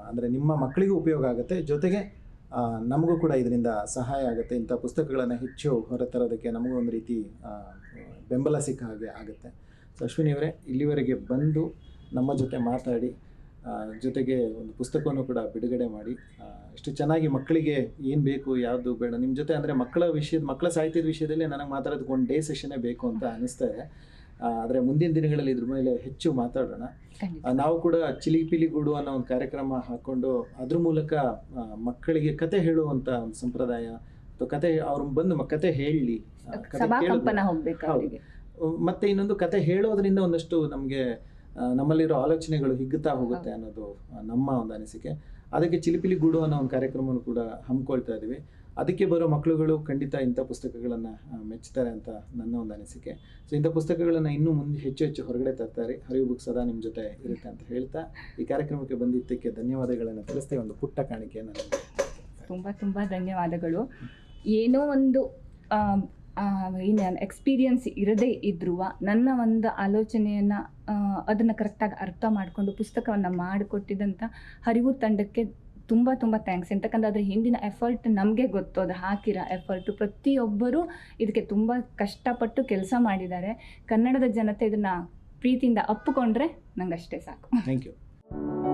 ಅಂದರೆ ನಿಮ್ಮ ಮಕ್ಕಳಿಗೂ ಉಪಯೋಗ ಆಗುತ್ತೆ. ಜೊತೆಗೆ ನಮಗೂ ಕೂಡ ಇದರಿಂದ ಸಹಾಯ ಆಗುತ್ತೆ. ಇಂಥ ಪುಸ್ತಕಗಳನ್ನು ಹೆಚ್ಚು ಹೊರತರೋದಕ್ಕೆ ನಮಗೂ ಒಂದು ರೀತಿ ಬೆಂಬಲ ಸಿಕ್ಕ ಹಾಗೆ ಆಗುತ್ತೆ. ಸೊ ಅಶ್ವಿನಿ ಅವರೇ ಇಲ್ಲಿವರೆಗೆ ಬಂದು ನಮ್ಮ ಜೊತೆ ಮಾತಾಡಿ ಜೊತೆಗೆ ಒಂದು ಪುಸ್ತಕವನ್ನು ಕೂಡ ಬಿಡುಗಡೆ ಮಾಡಿ. ಎಷ್ಟು ಇಷ್ಟು ಚೆನ್ನಾಗಿ ಮಕ್ಕಳಿಗೆ ಏನು ಬೇಕು ಯಾವುದು ಬೇಡ ನಿಮ್ಮ ಜೊತೆ ಅಂದರೆ ಮಕ್ಕಳ ವಿಷಯದ ಮಕ್ಕಳ ಸಾಹಿತ್ಯದ ವಿಷಯದಲ್ಲಿ ನನಗೆ ಮಾತಾಡೋದಕ್ಕೆ ಒಂದು ಡೇ ಸೆಷನ್ನೇ ಬೇಕು ಅಂತ ಅನಿಸ್ತಾ ಇದೆ. ಆದರೆ ಮುಂದಿನ ದಿನಗಳಲ್ಲಿ ಇದ್ರ ಮೇಲೆ ಹೆಚ್ಚು ಮಾತಾಡೋಣ. ನಾವು ಕೂಡ ಚಿಲಿಪಿಲಿ ಗೂಡು ಅನ್ನೋ ಒಂದು ಕಾರ್ಯಕ್ರಮ ಹಾಕೊಂಡು ಅದ್ರ ಮೂಲಕ ಮಕ್ಕಳಿಗೆ ಕತೆ ಹೇಳುವಂತ ಒಂದು ಸಂಪ್ರದಾಯ ಅಥವಾ ಕತೆ ಅವ್ರ ಬಂದು ಕತೆ ಹೇಳಿ ಮತ್ತೆ ಇನ್ನೊಂದು ಕತೆ ಹೇಳೋದ್ರಿಂದ ಒಂದಷ್ಟು ನಮಗೆ ನಮ್ಮಲ್ಲಿರೋ ಆಲೋಚನೆಗಳು ಹಿಗ್ಗುತ್ತಾ ಹೋಗುತ್ತೆ ಅನ್ನೋದು ನಮ್ಮ ಒಂದು ಅನಿಸಿಕೆ. ಅದಕ್ಕೆ ಚಿಲಿಪಿಲಿ ಗೂಡು ಅನ್ನೋ ಒಂದು ಕಾರ್ಯಕ್ರಮವನ್ನು ಕೂಡ ಹಮ್ಮಿಕೊಳ್ತಾ ಇದ್ದೀವಿ. ಅದಕ್ಕೆ ಬರೋ ಮಕ್ಕಳುಗಳು ಖಂಡಿತ ಇಂಥ ಪುಸ್ತಕಗಳನ್ನು ಮೆಚ್ಚುತ್ತಾರೆ ಅಂತ ನನ್ನ ಒಂದು ಅನಿಸಿಕೆ. ಸೊ ಇಂಥ ಪುಸ್ತಕಗಳನ್ನು ಇನ್ನೂ ಮುಂದೆ ಹೆಚ್ಚು ಹೆಚ್ಚು ಹೊರಗಡೆ ತರ್ತಾರೆ. ಹರಿವು ಬುಕ್ ಸದಾ ನಿಮ್ಮ ಜೊತೆ ಇರುತ್ತೆ ಅಂತ ಹೇಳ್ತಾ, ಈ ಕಾರ್ಯಕ್ರಮಕ್ಕೆ ಬಂದಿದ್ದಕ್ಕೆ ಧನ್ಯವಾದಗಳನ್ನು ತಿಳಿಸ್ತೇವೆ ಒಂದು ಪುಟ್ಟ ಕಾಣಿಕೆಯನ್ನು ತುಂಬ ತುಂಬ ಧನ್ಯವಾದಗಳು. ಏನೋ ಒಂದು ಏನು ಎಕ್ಸ್ಪೀರಿಯನ್ಸ್ ಇರದೇ ಇದ್ರೂ ನನ್ನ ಒಂದು ಆಲೋಚನೆಯನ್ನು ಅದನ್ನು ಕರೆಕ್ಟಾಗಿ ಅರ್ಥ ಮಾಡಿಕೊಂಡು ಪುಸ್ತಕವನ್ನು ಮಾಡಿಕೊಟ್ಟಿದ್ದಂಥ ಹರಿವು ತಂಡಕ್ಕೆ ತುಂಬ ತುಂಬ ಥ್ಯಾಂಕ್ಸ್ ಎಂತಕ್ಕಂದ್ರೆ ಅದ್ರ ಹಿಂದಿನ ಎಫರ್ಟ್ ನಮಗೆ ಗೊತ್ತು. ಅದು ಹಾಕಿರೋ ಎಫರ್ಟು ಪ್ರತಿಯೊಬ್ಬರೂ ಇದಕ್ಕೆ ತುಂಬ ಕಷ್ಟಪಟ್ಟು ಕೆಲಸ ಮಾಡಿದ್ದಾರೆ. ಕನ್ನಡದ ಜನತೆ ಇದನ್ನು ಪ್ರೀತಿಯಿಂದ ಅಪ್ಪಿಕೊಂಡ್ರೆ ಅಷ್ಟೇ ಸಾಕು. Thank you